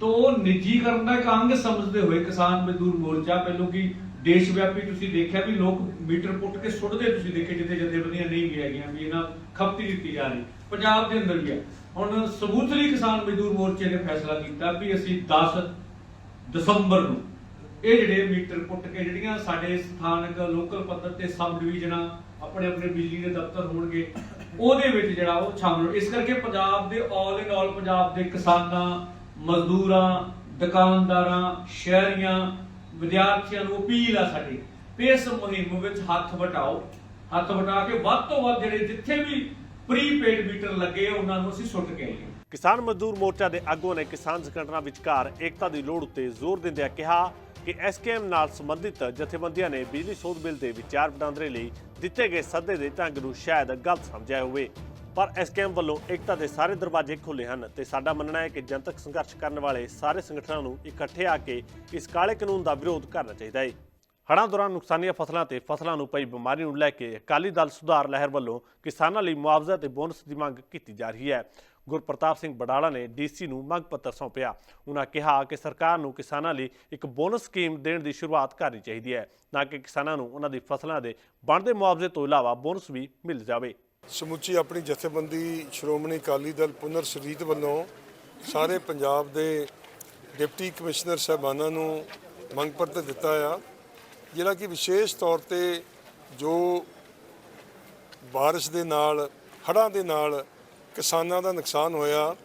ਤੋ ਉਹ ਨਿੱਜੀਕਰਨ ਦਾ ਇੱਕ ਅੰਗ ਸਮਝਦੇ ਹੋਏ ਕਿਸਾਨ ਮਜ਼ਦੂਰ ਮੋਰਚਾ, ਪਹਿਲੋਂ ਕਿ ਦੇਸ਼ ਵਿਆਪੀ ਤੁਸੀਂ ਦੇਖਿਆ ਵੀ ਲੋਕ ਮੀਟਰ ਪੁੱਟ ਕੇ ਸੁੱਟਦੇ ਤੁਸੀਂ ਦੇਖੇ ਜਿੱਥੇ ਜਥੇਬੰਦੀਆਂ ਨਹੀਂ ਵੀ ਹੈਗੀਆਂ, ਵੀ ਇਹਨਾਂ ਖਪਤੀ ਦਿੱਤੀ ਜਾ ਰਹੀ। ਪੰਜਾਬ ਦੇ ਅੰਦਰ ਵੀ ਆ। ਹੁਣ ਸਬੂਤਲੀ ਕਿਸਾਨ ਮਜ਼ਦੂਰ ਮੋਰਚੇ ਨੇ ਫੈਸਲਾ ਕੀਤਾ ਵੀ ਅਸੀਂ 10 ਦਸੰਬਰ ਨੂੰ ਇਹ ਜਿਹੜੇ ਮੀਟਰ ਪੁੱਟ ਕੇ ਜਿਹੜੀਆਂ ਸਾਡੇ ਸਥਾਨਕ ਲੋਕਲ ਪੱਧਰ ਤੇ ਸਬ ਡਿਵੀਜ਼ਨਾਂ ਆਪਣੇ ਆਪਣੇ ਬਿਜਲੀ ਦੇ ਦਫ਼ਤਰ ਹੋਣਗੇ, ਉਹਦੇ ਵਿੱਚ ਜਿਹੜਾ ਉਹ ਸ਼ਾਮਲ ਇਸ ਕਰਕੇ ਪੰਜਾਬ ਦੇ ਆਲ ਇਨ ਆਲ ਪੰਜਾਬ ਦੇ ਕਿਸਾਨਾਂ, ਮਜ਼ਦੂਰਾਂ, ਦੁਕਾਨਦਾਰਾਂ, ਸ਼ਹਿਰੀਆਂ, ਵਿਦਿਆਰਥੀਆਂ ਨੂੰ ਅਪੀਲ ਆ ਸਾਡੀ ਇਸ ਮੁਹਿੰਮ ਵਿੱਚ ਹੱਥ ਵਟਾਓ। ਹੱਥ ਵਟਾ ਕੇ ਵੱਧ ਤੋਂ ਵੱਧ ਜਿਹੜੇ ਜਿੱਥੇ ਵੀ ਪ੍ਰੀਪੇਡ ਮੀਟਰ ਲੱਗੇ ਉਹਨਾਂ ਨੂੰ ਅਸੀਂ ਸੁੱਟ ਕੇ ਆਈਏ ਕਿਸਾਨ ਮਜ਼ਦੂਰ ਮੋਰਚਾ ਦੇ ਆਗੂਆਂ ਨੇ ਕਿਸਾਨ ਸੰਗਠਨਾਂ ਵਿਚਕਾਰ ਏਕਤਾ ਦੀ ਲੋੜ ਉੱਤੇ ਜ਼ੋਰ ਦਿੰਦਿਆਂ ਕਿਹਾ ਕਿ ਐਸਕੇਐਮ ਨਾਲ ਸੰਬੰਧਿਤ ਜਥੇਬੰਦੀਆਂ ਨੇ ਬਿਜਲੀ ਸੋਧ ਬਿੱਲ ਦੇ ਵਿਚਾਰ ਵਟਾਂਦਰੇ ਲਈ ਦਿੱਤੇ ਗਏ ਸੱਦੇ ਦੇ ਢੰਗ ਨੂੰ ਸ਼ਾਇਦ ਗਲਤ ਸਮਝਿਆ ਹੋਵੇ। ਪਰ ਐਸਕੇਐਮ ਵੱਲੋਂ ਏਕਤਾ ਦੇ ਸਾਰੇ ਦਰਵਾਜ਼ੇ ਖੁੱਲੇ ਹਨ ਤੇ ਸਾਡਾ ਮੰਨਣਾ ਹੈ ਕਿ ਜਨਤਕ ਸੰਘਰਸ਼ ਕਰਨ ਵਾਲੇ ਸਾਰੇ ਸੰਗਠਨਾਂ ਨੂੰ ਇਕੱਠੇ ਆ ਕੇ ਇਸ ਕਾਲੇ ਕਾਨੂੰਨ ਦਾ ਵਿਰੋਧ ਕਰਨਾ ਚਾਹੀਦਾ ਹੈ। ਹੜ੍ਹਾਂ ਦੌਰਾਨ ਨੁਕਸਾਨੀਆਂ ਫਸਲਾਂ ਤੇ ਫਸਲਾਂ ਨੂੰ ਪਈ ਬਿਮਾਰੀ ਨੂੰ ਲੈ ਕੇ ਅਕਾਲੀ ਦਲ ਸੁਧਾਰ ਲਹਿਰ ਵੱਲੋਂ ਕਿਸਾਨਾਂ ਲਈ ਮੁਆਵਜ਼ਾ ਤੇ ਬੋਨਸ ਦੀ ਮੰਗ ਕੀਤੀ ਜਾ ਰਹੀ ਹੈ। ਗੁਰਪ੍ਰਤਾਪ ਸਿੰਘ ਬਡਾਲਾ ਨੇ ਡੀਸੀ ਨੂੰ ਮੰਗ ਪੱਤਰ ਸੌਂਪਿਆ। ਉਹਨਾਂ ਕਿਹਾ ਕਿ ਸਰਕਾਰ ਨੂੰ ਕਿਸਾਨਾਂ ਲਈ ਇੱਕ ਬੋਨਸ ਸਕੀਮ ਦੇਣ ਦੀ ਸ਼ੁਰੂਆਤ ਕਰਨੀ ਚਾਹੀਦੀ ਹੈ, ਨਾ ਕਿ ਕਿਸਾਨਾਂ ਨੂੰ ਉਹਨਾਂ ਦੀ ਫਸਲਾਂ ਦੇ ਬਣਦੇ ਮੁਆਵਜ਼ੇ ਤੋਂ ਇਲਾਵਾ ਬੋਨਸ ਵੀ ਮਿਲ ਜਾਵੇ। ਸਮੁੱਚੀ ਆਪਣੀ ਜਥੇਬੰਦੀ ਸ਼੍ਰੋਮਣੀ ਅਕਾਲੀ ਦਲ ਪੁਨਰ ਸਰੀਤ ਵੱਲੋਂ ਸਾਰੇ ਪੰਜਾਬ ਦੇ ਡਿਪਟੀ ਕਮਿਸ਼ਨਰ ਸਾਹਿਬਾਨਾਂ ਨੂੰ ਮੰਗ ਪੱਤਰ ਦਿੱਤਾ ਆ। ਜਿਹੜਾ ਕਿ ਵਿਸ਼ੇਸ਼ ਤੌਰ ਤੇ ਜੋ ਬਾਰਿਸ਼ ਦੇ ਨਾਲ, ਹੜ੍ਹਾਂ ਦੇ ਨਾਲ ਕਿਸਾਨਾਂ ਦਾ ਨੁਕਸਾਨ ਹੋਇਆ,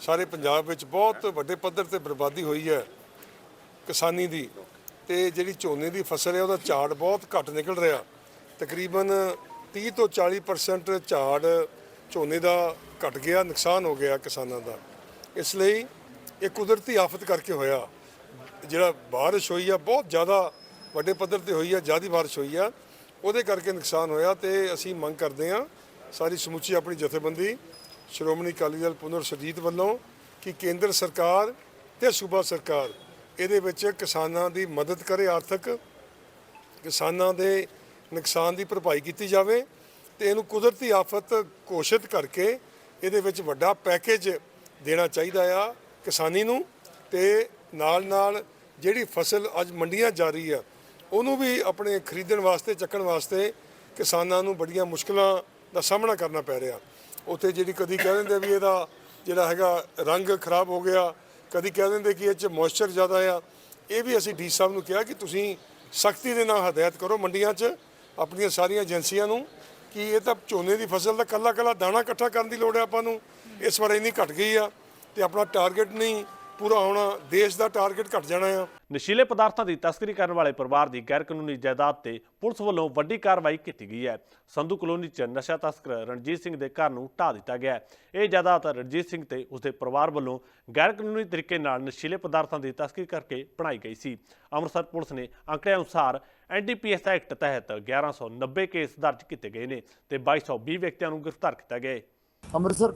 ਸਾਰੇ ਪੰਜਾਬ ਵਿੱਚ ਬਹੁਤ ਵੱਡੇ ਪੱਧਰ ਤੇ ਬਰਬਾਦੀ ਹੋਈ ਹੈ ਕਿਸਾਨੀ ਦੀ ਤੇ ਜਿਹੜੀ ਝੋਨੇ ਦੀ ਫਸਲ ਹੈ, ਉਹਦਾ ਝਾੜ ਬਹੁਤ ਘੱਟ ਨਿਕਲ ਰਿਹਾ। ਤਕਰੀਬਨ 30 ਤੋਂ 40% ਝਾੜ ਝੋਨੇ ਦਾ ਘਟ ਗਿਆ, ਨੁਕਸਾਨ ਹੋ ਗਿਆ ਕਿਸਾਨਾਂ ਦਾ। ਇਸ ਲਈ ਇਹ ਕੁਦਰਤੀ ਆਫਤ ਕਰਕੇ ਹੋਇਆ। ਜਿਹੜਾ ਬਾਰਿਸ਼ ਹੋਈ ਆ, ਬਹੁਤ ਜ਼ਿਆਦਾ ਵੱਡੇ ਪੱਧਰ ਤੇ ਹੋਈ ਆ, ਜ਼ਿਆਦੀ ਬਾਰਿਸ਼ ਹੋਈ ਆ। ਉਹਦੇ ਕਰਕੇ ਨੁਕਸਾਨ ਹੋਇਆ ਤੇ ਅਸੀਂ ਮੰਗ ਕਰਦੇ ਆ ਸਾਰੀ ਸਮੁੱਚੀ ਆਪਣੀ ਜਥੇਬੰਦੀ, ਸ਼੍ਰੋਮਣੀ ਅਕਾਲੀ ਦਲ ਪੁਨਰ ਸੁਰਜੀਤ ਵੱਲੋਂ ਕਿ ਕੇਂਦਰ ਸਰਕਾਰ ਤੇ ਸੂਬਾ ਸਰਕਾਰ ਇਹਦੇ ਵਿੱਚ ਕਿਸਾਨਾਂ ਦੀ ਮਦਦ ਕਰੇ ਆਰਥਿਕ, ਕਿਸਾਨਾਂ ਦੇ ਨੁਕਸਾਨ ਦੀ ਭਰਪਾਈ ਕੀਤੀ ਜਾਵੇ ਤੇ ਇਹਨੂੰ ਕੁਦਰਤੀ ਆਫਤ ਘੋਸ਼ਿਤ ਕਰਕੇ ਇਹਦੇ ਵਿੱਚ ਵੱਡਾ ਪੈਕੇਜ ਦੇਣਾ ਚਾਹੀਦਾ ਆ ਕਿਸਾਨੀ ਨੂੰ ਤੇ ਨਾਲ ਨਾਲ ਜਿਹੜੀ ਫਸਲ ਅੱਜ ਮੰਡੀਆਂ ਜਾ ਰਹੀ ਆ ਉਹਨੂੰ ਵੀ ਆਪਣੇ ਖਰੀਦਣ ਵਾਸਤੇ, ਚੱਕਣ ਵਾਸਤੇ ਕਿਸਾਨਾਂ ਨੂੰ ਬੜੀਆਂ ਮੁਸ਼ਕਲਾਂ ਦਾ ਸਾਹਮਣਾ ਕਰਨਾ ਪੈ ਰਿਹਾ। ਉੱਥੇ ਜਿਹੜੀ ਕਦੀ ਕਹਿ ਦਿੰਦੇ ਵੀ ਇਹਦਾ ਜਿਹੜਾ ਹੈਗਾ ਰੰਗ ਖਰਾਬ ਹੋ ਗਿਆ, ਕਦੀ ਕਹਿ ਦਿੰਦੇ ਕਿ ਇਹ ਚ ਮੋਇਸਚਰ ਜ਼ਿਆਦਾ ਆ। ਇਹ ਵੀ ਅਸੀਂ ਡੀ ਸਾਹਿਬ ਨੂੰ ਕਿਹਾ ਕਿ ਤੁਸੀਂ ਸਖਤੀ ਦੇ ਨਾਲ ਹਦਾਇਤ ਕਰੋ ਮੰਡੀਆਂ 'ਚ ਆਪਣੀਆਂ ਸਾਰੀਆਂ ਏਜੰਸੀਆਂ ਨੂੰ ਕਿ ਇਹ ਤਾਂ ਝੋਨੇ ਦੀ ਫਸਲ ਦਾ ਕੱਲਾ ਕੱਲਾ ਦਾਣਾ ਇਕੱਠਾ ਕਰਨ ਦੀ ਲੋੜ ਹੈ ਆਪਾਂ ਨੂੰ। ਇਸ ਵਾਰ ਇੰਨੀ ਘਟ ਗਈ ਆ ਤੇ ਆਪਣਾ ਟਾਰਗੇਟ ਨਹੀਂ ਪੂਰਾ ਹੋਣਾ ਦੇਸ਼ ਦਾ ਟਾਰਗੇਟ ਘਟ ਜਾਣਾ ਆ। ਨਸ਼ੀਲੇ ਪਦਾਰਥਾਂ ਦੀ ਤਸਕਰੀ ਕਰਨ ਵਾਲੇ ਪਰਿਵਾਰ ਦੀ ਗੈਰ ਕਾਨੂੰਨੀ ਜਾਇਦਾਦ ਤੇ ਪੁਲਿਸ ਵੱਲੋਂ ਵੱਡੀ ਕਾਰਵਾਈ ਕੀਤੀ ਗਈ ਹੈ। ਸੰਧੂ ਕਲੋਨੀ 'ਚ ਨਸ਼ਾ ਤਸਕਰ ਰਣਜੀਤ ਸਿੰਘ ਦੇ ਘਰ ਨੂੰ ਢਾਹ ਦਿੱਤਾ ਗਿਆ ਹੈ। ਇਹ ਜਾਇਦਾਦ ਰਣਜੀਤ ਸਿੰਘ ਤੇ ਉਸਦੇ ਪਰਿਵਾਰ ਵੱਲੋਂ ਗੈਰ ਕਾਨੂੰਨੀ ਤਰੀਕੇ ਨਾਲ ਨਸ਼ੀਲੇ ਪਦਾਰਥਾਂ ਦੀ ਤਸਕਰੀ ਕਰਕੇ ਬਣਾਈ ਗਈ ਸੀ। ਅੰਮ੍ਰਿਤਸਰ ਪੁਲਿਸ ਨੇ ਅੰਕੜਿਆਂ ਅਨੁਸਾਰ ਐਨਡੀਪੀਐਸ ਐਕਟ ਤਹਿਤ 1190 ਕੇਸ ਦਰਜ ਕੀਤੇ ਗਏ ਨੇ ਤੇ 2220 ਵਿਅਕਤੀਆਂ ਨੂੰ ਗ੍ਰਿਫਤਾਰ ਕੀਤਾ ਗਿਆ ਹੈ। ਅੰਮ੍ਰਿਤਸਰ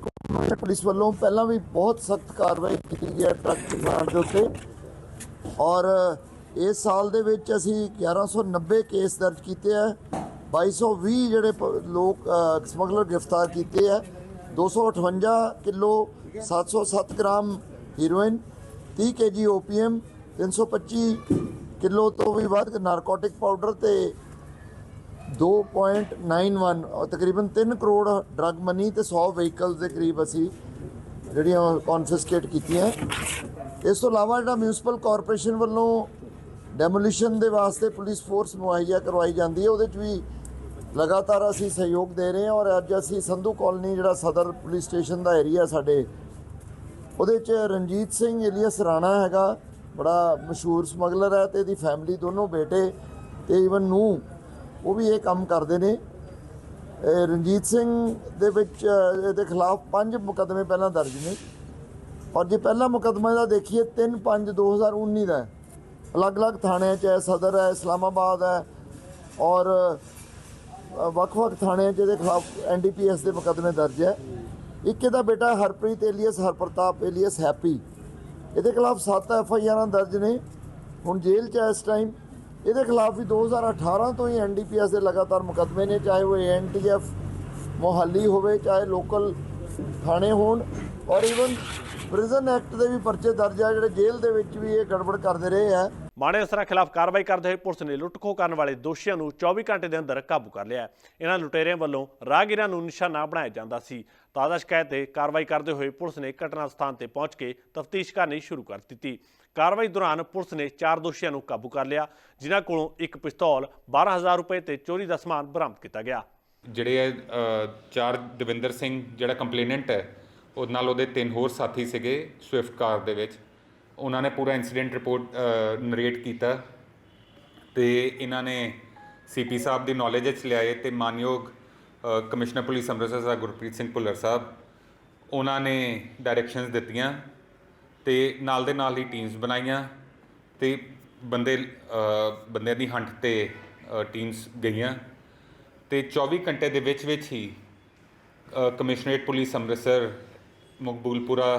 ਪੁਲਿਸ ਵੱਲੋਂ ਪਹਿਲਾਂ ਵੀ ਬਹੁਤ ਸਖਤ ਕਾਰਵਾਈ ਕੀਤੀ ਗਈ ਹੈ ਟਰੱਕ ਚਲਾਉਣ ਦੇ ਉੱਤੇ। ਔਰ ਇਸ ਸਾਲ ਦੇ ਵਿੱਚ ਅਸੀਂ 1190 ਕੇਸ ਦਰਜ ਕੀਤੇ ਹੈ 2220 ਜਿਹੜੇ ਪ- ਲੋਕ ਸਮਗਲਰ ਗ੍ਰਿਫਤਾਰ ਕੀਤੇ ਹੈ 258 kilo 707 gram heroin 30 KG opium 325 kilo ਤੋਂ ਵੀ ਵੱਧ ਨਾਰਕੋਟਿਕ ਪਾਊਡਰ ਤੇ 2.91 ਔਰ ਤਕਰੀਬਨ 3 ਕਰੋੜ ਡਰੱਗ ਮਨੀ ਤੇ 100 ਵਹੀਕਲਸ ਦੇ ਕਰੀਬ ਅਸੀਂ ਜਿਹੜੀਆਂ ਕਨਫਿਸਕੇਟ ਕੀਤੀਆਂ। ਇਸ ਤੋਂ ਇਲਾਵਾ ਜਿਹੜਾ ਮਿਊਨਿਸਪਲ ਕਾਰਪੋਰੇਸ਼ਨ ਵੱਲੋਂ ਡੈਮੋਲੀਸ਼ਨ ਦੇ ਵਾਸਤੇ ਪੁਲਿਸ ਫੋਰਸ ਮੁਹੱਈਆ ਕਰਵਾਈ ਜਾਂਦੀ ਹੈ, ਉਹਦੇ 'ਚ ਵੀ ਲਗਾਤਾਰ ਅਸੀਂ ਸਹਿਯੋਗ ਦੇ ਰਹੇ ਹਾਂ ਔਰ ਅੱਜ ਅਸੀਂ ਸੰਧੂ ਕਾਲਨੀ ਜਿਹੜਾ ਸਦਰ ਪੁਲਿਸ ਸਟੇਸ਼ਨ ਦਾ ਏਰੀਆ ਸਾਡੇ, ਉਹਦੇ 'ਚ ਰਣਜੀਤ ਸਿੰਘ ਇਲੀਅਸ ਰਾਣਾ ਹੈਗਾ, ਬੜਾ ਮਸ਼ਹੂਰ ਸਮਗਲਰ ਹੈ ਤੇ ਇਹਦੀ ਫੈਮਿਲੀ ਦੋਨੋਂ ਬੇਟੇ ਤੇ ਇਵਨ ਨੂੰ ਉਹ ਵੀ ਇਹ ਕੰਮ ਕਰਦੇ ਨੇ। ਰਣਜੀਤ ਸਿੰਘ ਦੇ ਵਿੱਚ ਇਹਦੇ ਖਿਲਾਫ ਪੰਜ ਮੁਕੱਦਮੇ ਪਹਿਲਾਂ ਦਰਜ ਨੇ। ਔਰ ਜੇ ਪਹਿਲਾ ਮੁਕੱਦਮਾ ਦਾ ਦੇਖੀਏ 3 5 2019 ਦਾ ਅਲੱਗ-ਅਲੱਗ ਥਾਣਿਆਂ 'ਚ ਹੈ, ਸਦਰ ਹੈ, ਇਸਲਾਮਾਬਾਦ ਹੈ। ਔਰ ਵੱਖ-ਵੱਖ ਥਾਣਿਆਂ 'ਚ ਇਹਦੇ ਖਿਲਾਫ ਐਨਡੀਪੀਐਸ ਦੇ ਮੁਕੱਦਮੇ ਦਰਜ ਹੈ। ਇੱਕ ਇਹਦਾ ਬੇਟਾ Harpreet alias, Harpratap alias Happy. ਇਹਦੇ ਖਿਲਾਫ 7 ਐਫ ਆਈ ਆਰਾਂ ਦਰਜ ਨੇ। ਹੁਣ ਜੇਲ੍ਹ 'ਚ ਹੈ ਇਸ ਟਾਈਮ ਇਹਦੇ ਖਿਲਾਫ ਵੀ 2018 ਤੋਂ ਹੀ ਐਨਡੀਪੀਐਸ ਦੇ ਲਗਾਤਾਰ ਮੁਕੱਦਮੇ ਨੇ, ਚਾਹੇ ਉਹ ਐਨਟੀਐਫ ਮੋਹਾਲੀ ਹੋਵੇ, ਚਾਹੇ ਲੋਕਲ ਥਾਣੇ ਹੋਣ ਔਰ ਇਵਨ ਪ੍ਰਿਜ਼ਨ ਐਕਟ ਦੇ ਵੀ ਪਰਚੇ ਦਰਜ ਆ, ਜਿਹੜੇ ਜੇਲ੍ਹ ਦੇ ਵਿੱਚ ਵੀ ਇਹ ਗੜਬੜ ਕਰਦੇ ਰਹੇ ਆ। ਮਾੜੇ ਅਸਰਾਂ ਖਿਲਾਫ ਕਾਰਵਾਈ ਕਰਦੇ ਹੋਏ ਪੁਲਿਸ ਨੇ ਲੁੱਟਖੋ ਕਰਨ ਵਾਲੇ ਦੋਸ਼ੀਆਂ ਨੂੰ 24 ਘੰਟੇ ਦੇ ਅੰਦਰ ਕਾਬੂ ਕਰ ਲਿਆ ਇਹਨਾਂ ਲੁਟੇਰਿਆਂ ਵੱਲੋਂ ਰਾਹਗੀਰਾਂ ਨੂੰ ਨਿਸ਼ਾਨਾ ਬਣਾਇਆ ਜਾਂਦਾ ਸੀ। ਤਾਜ਼ਾ ਸ਼ਿਕਾਇਤ ਤੇ ਕਾਰਵਾਈ ਕਰਦੇ ਹੋਏ ਪੁਲਿਸ ਨੇ ਘਟਨਾ ਸਥਾਨ ਤੇ ਪਹੁੰਚ ਕੇ ਤਫਤੀਸ਼ ਕਰਨੀ ਸ਼ੁਰੂ ਕਰ ਦਿੱਤੀ। ਕਾਰਵਾਈ ਦੌਰਾਨ ਪੁਲਿਸ ਨੇ ਚਾਰ ਦੋਸ਼ੀਆਂ ਨੂੰ ਕਾਬੂ ਕਰ ਲਿਆ, ਜਿਨ੍ਹਾਂ ਕੋਲੋਂ ਇੱਕ ਪਿਸਤੌਲ 12000 ਰੁਪਏ ਤੇ ਚੋਰੀ ਦਾ ਸਮਾਨ ਬਰਾਮਦ ਕੀਤਾ ਗਿਆ। ਜਿਹੜੇ ਚਾਰ ਦਵਿੰਦਰ ਸਿੰਘ ਜਿਹੜਾ ਕੰਪਲੇਨੈਂਟ ਹੈ, ਉਹ ਨਾਲ ਉਹਦੇ ਤਿੰਨ ਹੋਰ ਸਾਥੀ ਸੀਗੇ ਸਵਿਫਟ ਕਾਰ ਦੇ ਵਿੱਚ। ਉਹਨਾਂ ਨੇ ਪੂਰਾ ਇਨਸੀਡੈਂਟ ਰਿਪੋਰਟ ਨਰੇਟ ਕੀਤਾ ਤੇ ਇਹਨਾਂ ਨੇ ਸੀਪੀ ਸਾਹਿਬ ਦੀ ਨੌਲੇਜ ਵਿੱਚ ਲਿਆਏ ਤੇ ਮਾਨਯੋਗ ਕਮਿਸ਼ਨਰ ਪੁਲਿਸ ਅੰਮ੍ਰਿਤਸਰ ਸਾਹਿਬ ਗੁਰਪ੍ਰੀਤ ਸਿੰਘ ਭੁੱਲਰ ਸਾਹਿਬ, ਉਹਨਾਂ ਨੇ ਡਾਇਰੈਕਸ਼ਨਸ ਦਿੱਤੀਆਂ ਤੇ ਨਾਲ ਦੇ ਨਾਲ ਹੀ ਟੀਮਸ ਬਣਾਈਆਂ ਤੇ ਬੰਦੇ ਬੰਦਿਆਂ ਦੀ ਹੰਟ ਤੇ ਟੀਮਸ ਗਈਆਂ ਤੇ 24 ਘੰਟੇ ਦੇ ਵਿੱਚ ਵਿੱਚ ਹੀ commissionerate police Amritsar Maqboolpura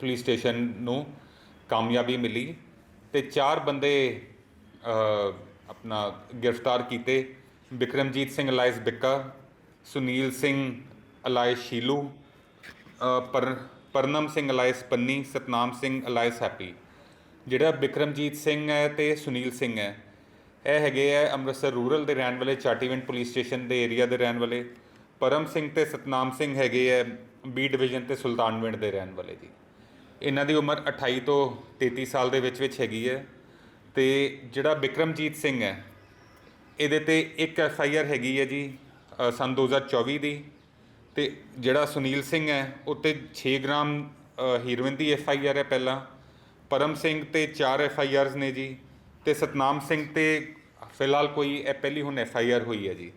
police station ਨੂੰ ਕਾਮਯਾਬੀ ਮਿਲੀ ਤੇ ਚਾਰ ਬੰਦੇ ਆਪਣਾ ਗ੍ਰਿਫਤਾਰ ਕੀਤੇ। ਵਿਕਰਮਜੀਤ ਸਿੰਘ ਅਲਾਇਸ ਬਿੱਕਾ, ਸੁਨੀਲ ਸਿੰਘ ਅਲਾਇਸ ਸ਼ੀਲੂ ਪਰ, Parnam Singh alias Panni, Satnam Singh alias Happy. ਜਿਹੜਾ ਵਿਕਰਮਜੀਤ ਸਿੰਘ ਹੈ ਤੇ ਸੁਨੀਲ ਸਿੰਘ ਹੈ, ਇਹ ਹੈਗੇ ਆ ਅੰਮ੍ਰਿਤਸਰ ਰੂਰਲ ਦੇ ਰਹਿਣ ਵਾਲੇ ਚਾਟੀਵਿੰਡ ਪੁਲਿਸ ਸਟੇਸ਼ਨ ਦੇ ਏਰੀਆ ਦੇ ਰਹਿਣ ਵਾਲੇ। ਪਰਮ ਸਿੰਘ ਤੇ ਸਤਨਾਮ ਸਿੰਘ ਹੈਗੇ ਆ ਬੀ ਡਿਵੀਜ਼ਨ ਤੇ ਸੁਲਤਾਨਵਿੰਡ ਦੇ ਰਹਿਣ ਵਾਲੇ ਜੀ। ਇਹਨਾਂ ਦੀ ਉਮਰ 28 ਤੋਂ 33 ਸਾਲ ਦੇ ਵਿੱਚ ਵਿੱਚ ਹੈਗੀ ਹੈ ਤੇ ਜਿਹੜਾ ਵਿਕਰਮਜੀਤ ਸਿੰਘ ਹੈ ਇਹਦੇ ਤੇ ਇੱਕ ਐਫ ਆਈ ਆਰ ਹੈਗੀ ਹੈ ਜੀ ਸੰਨ 2024 ਦੀ ਤੇ ਜਿਹੜਾ ਸੁਨੀਲ ਸਿੰਘ ਹੈ ਉੱਤੇ 6 ਗ੍ਰਾਮ ਹੀਰੋਇਨ ਦੀ ਐਫ ਆਈ ਆਰ ਹੈ ਪਹਿਲਾਂ ਪਰਮ ਸਿੰਘ ਤੇ 4 ਐਫ ਆਈ ਆਰਸ ਨੇ ਜੀ ਤੇ ਸਤਨਾਮ ਸਿੰਘ ਤੇ ਫਿਲਹਾਲ ਕੋਈ ਇਹ ਪਹਿਲੀ ਹੁਣ ਐਫ ਆਈ ਆਰ ਹੋਈ ਹੈ ਜੀ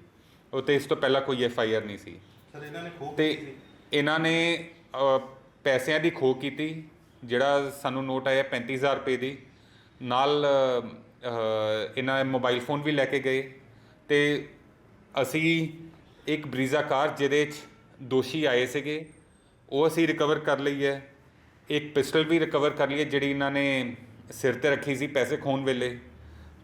ਉਹ ਤੇ ਇਸ ਤੋਂ ਪਹਿਲਾਂ ਕੋਈ ਐਫ ਆਈ ਆਰ ਨਹੀਂ ਸੀ। ਸਰ ਇਹਨਾਂ ਨੇ ਖੋਹ ਤੇ ਇਹਨਾਂ ਨੇ ਪੈਸਿਆਂ ਦੀ ਖੋਹ ਕੀਤੀ, ਜਿਹੜਾ ਸਾਨੂੰ ਨੋਟ ਆਇਆ 35000 ਰੁਪਏ ਦੀ। ਨਾਲ ਇਹਨਾਂ ਮੋਬਾਈਲ ਫੋਨ ਵੀ ਲੈ ਕੇ ਗਏ। ਤੇ ਅਸੀਂ ਇੱਕ ਬਰੀਜ਼ਾ ਕਾਰ ਜਿਹਦੇ 'ਚ ਦੋਸ਼ੀ ਆਏ ਸੀਗੇ, ਉਹ ਅਸੀਂ ਰਿਕਵਰ ਕਰ ਲਈ ਹੈ। ਇੱਕ ਪਿਸਟਲ ਵੀ ਰਿਕਵਰ ਕਰ ਲਈ ਹੈ, ਜਿਹੜੀ ਇਹਨਾਂ ਨੇ ਸਿਰ ਤੇ ਰੱਖੀ ਸੀ ਪੈਸੇ ਖੋਣ ਵੇਲੇ।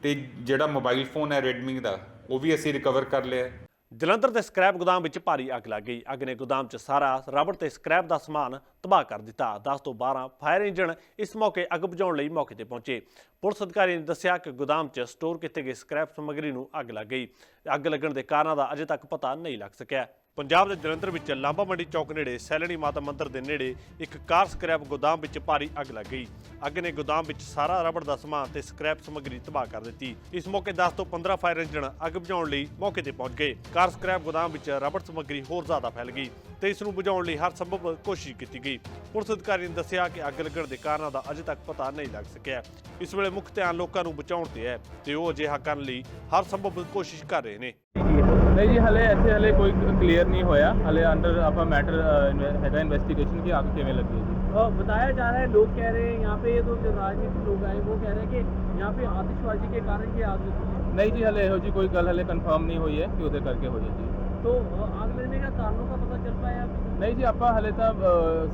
ਤੇ ਜਿਹੜਾ ਮੋਬਾਈਲ ਫੋਨ ਹੈ Redmi ਦਾ, ਉਹ ਵੀ ਅਸੀਂ ਰਿਕਵਰ ਕਰ ਲਿਆ ਜਲੰਧਰ ਦੇ ਸਕ੍ਰੈਪ ਗੋਦਾਮ ਵਿੱਚ ਭਾਰੀ ਅੱਗ ਲੱਗ ਗਈ। ਅੱਗ ਨੇ ਗੋਦਾਮ 'ਚ ਸਾਰਾ ਰਬੜ ਤੇ ਸਕ੍ਰੈਪ ਦਾ ਸਮਾਨ ਤਬਾਹ ਕਰ ਦਿੱਤਾ। 10 ਤੋਂ 12 ਫਾਇਰ ਇੰਜਣ ਇਸ ਮੌਕੇ ਅੱਗ ਬੁਝਾਉਣ ਲਈ ਮੌਕੇ ਤੇ ਪਹੁੰਚੇ। ਪੁਲਿਸ ਅਧਿਕਾਰੀ ਨੇ ਦੱਸਿਆ ਕਿ ਗੋਦਾਮ 'ਚ ਸਟੋਰ ਕੀਤੇ ਗਏ ਸਕ੍ਰੈਪ ਸਮੱਗਰੀ ਨੂੰ ਅੱਗ ਲੱਗ ਗਈ। ਅੱਗ ਲੱਗਣ ਦੇ ਕਾਰਨਾਂ ਦਾ ਅਜੇ ਤੱਕ ਪਤਾ ਨਹੀਂ ਲੱਗ ਸਕਿਆ। ਪੰਜਾਬ ਦੇ ਜਲੰਧਰ ਵਿੱਚ ਲਾਂਬਾ ਮੰਡੀ ਚੌਕ ਨੇੜੇ ਸੈਲਣੀ ਮਾਤਾ ਮੰਦਿਰ ਦੇ ਨੇੜੇ ਇੱਕ ਕਾਰ ਸਕ੍ਰੈਪ ਗੋਦਾਮ ਵਿੱਚ ਭਾਰੀ ਅੱਗ ਲੱਗ ਗਈ। ਅੱਗ ਨੇ ਗੋਦਾਮ ਵਿੱਚ ਸਾਰਾ ਰਬੜ ਦਾ ਸਮਾਨ ਤੇ ਸਕ੍ਰੈਪ ਸਮੱਗਰੀ ਤਬਾਹ ਕਰ ਦਿੱਤੀ। ਇਸ ਮੌਕੇ 10 ਤੋਂ 15 ਫਾਇਰ ਇੰਜਣ ਅੱਗ ਬੁਝਾਉਣ ਲਈ ਮੌਕੇ ਤੇ ਪਹੁੰਚ ਗਏ। ਕਾਰ ਸਕ੍ਰੈਪ ਗੋਦਾਮ ਵਿੱਚ ਰਬੜ ਸਮੱਗਰੀ ਹੋਰ ਜ਼ਿਆਦਾ ਫੈਲ ਗਈ ਤੇ ਇਸ ਨੂੰ ਬੁਝਾਉਣ ਲਈ ਹਰ ਸੰਭਵ ਕੋਸ਼ਿਸ਼ ਕੀਤੀ ਗਈ। ਪੁਲਿਸ ਅਧਿਕਾਰੀ ਨੇ ਦੱਸਿਆ ਕਿ ਅੱਗ ਲੱਗਣ ਦੇ ਕਾਰਨਾਂ ਦਾ ਅਜੇ ਤੱਕ ਪਤਾ ਨਹੀਂ ਲੱਗ ਸਕਿਆ। ਇਸ ਵੇਲੇ ਮੁੱਖ ਧਿਆਨ ਲੋਕਾਂ ਨੂੰ ਬਚਾਉਣ ਤੇ ਹੈ ਤੇ ਉਹ ਅਜਿਹਾ ਕਰਨ ਲਈ ਹਰ ਸੰਭਵ ਕੋਸ਼ਿਸ਼ ਕਰ ਰਹੇ ਨੇ। ਨਹੀਂ ਜੀ ਹਲੇ ਇੱਥੇ ਹਲੇ ਕੋਈ ਕਲੀਅਰ ਨਹੀਂ ਹੋਇਆ ਹਲੇ ਅੰਡਰ ਆਪਾਂ ਮੈਟਰ ਹੈਗਾ ਇਨਵੈਸਟੀਗੇਸ਼ਨ ਕਿ ਅੱਗ ਕਿਵੇਂ ਲੱਗੀ ਹੈ जी बताया जा रहा है लोग कह रहे हैं यहाँ पे ये जो राजनीतिक लोग आए वो कह रहे हैं कि यहाँ पे आतिशबाजी के कारण ये आग लगी है ਨਹੀਂ ਜੀ ਹਲੇ ਇਹੋ ਜੀ ਕੋਈ ਗੱਲ ਹਲੇ ਕਨਫਰਮ ਨਹੀਂ ਹੋਈ ਹੈ ਕਿ ਉਹਦੇ ਕਰਕੇ ਹੋਈ ਹੈ ਜੀ तो अ, आग लगने का कारणों का पता चल पाया अभी? ਨਹੀਂ ਜੀ ਆਪਾਂ ਹਲੇ ਤਾਂ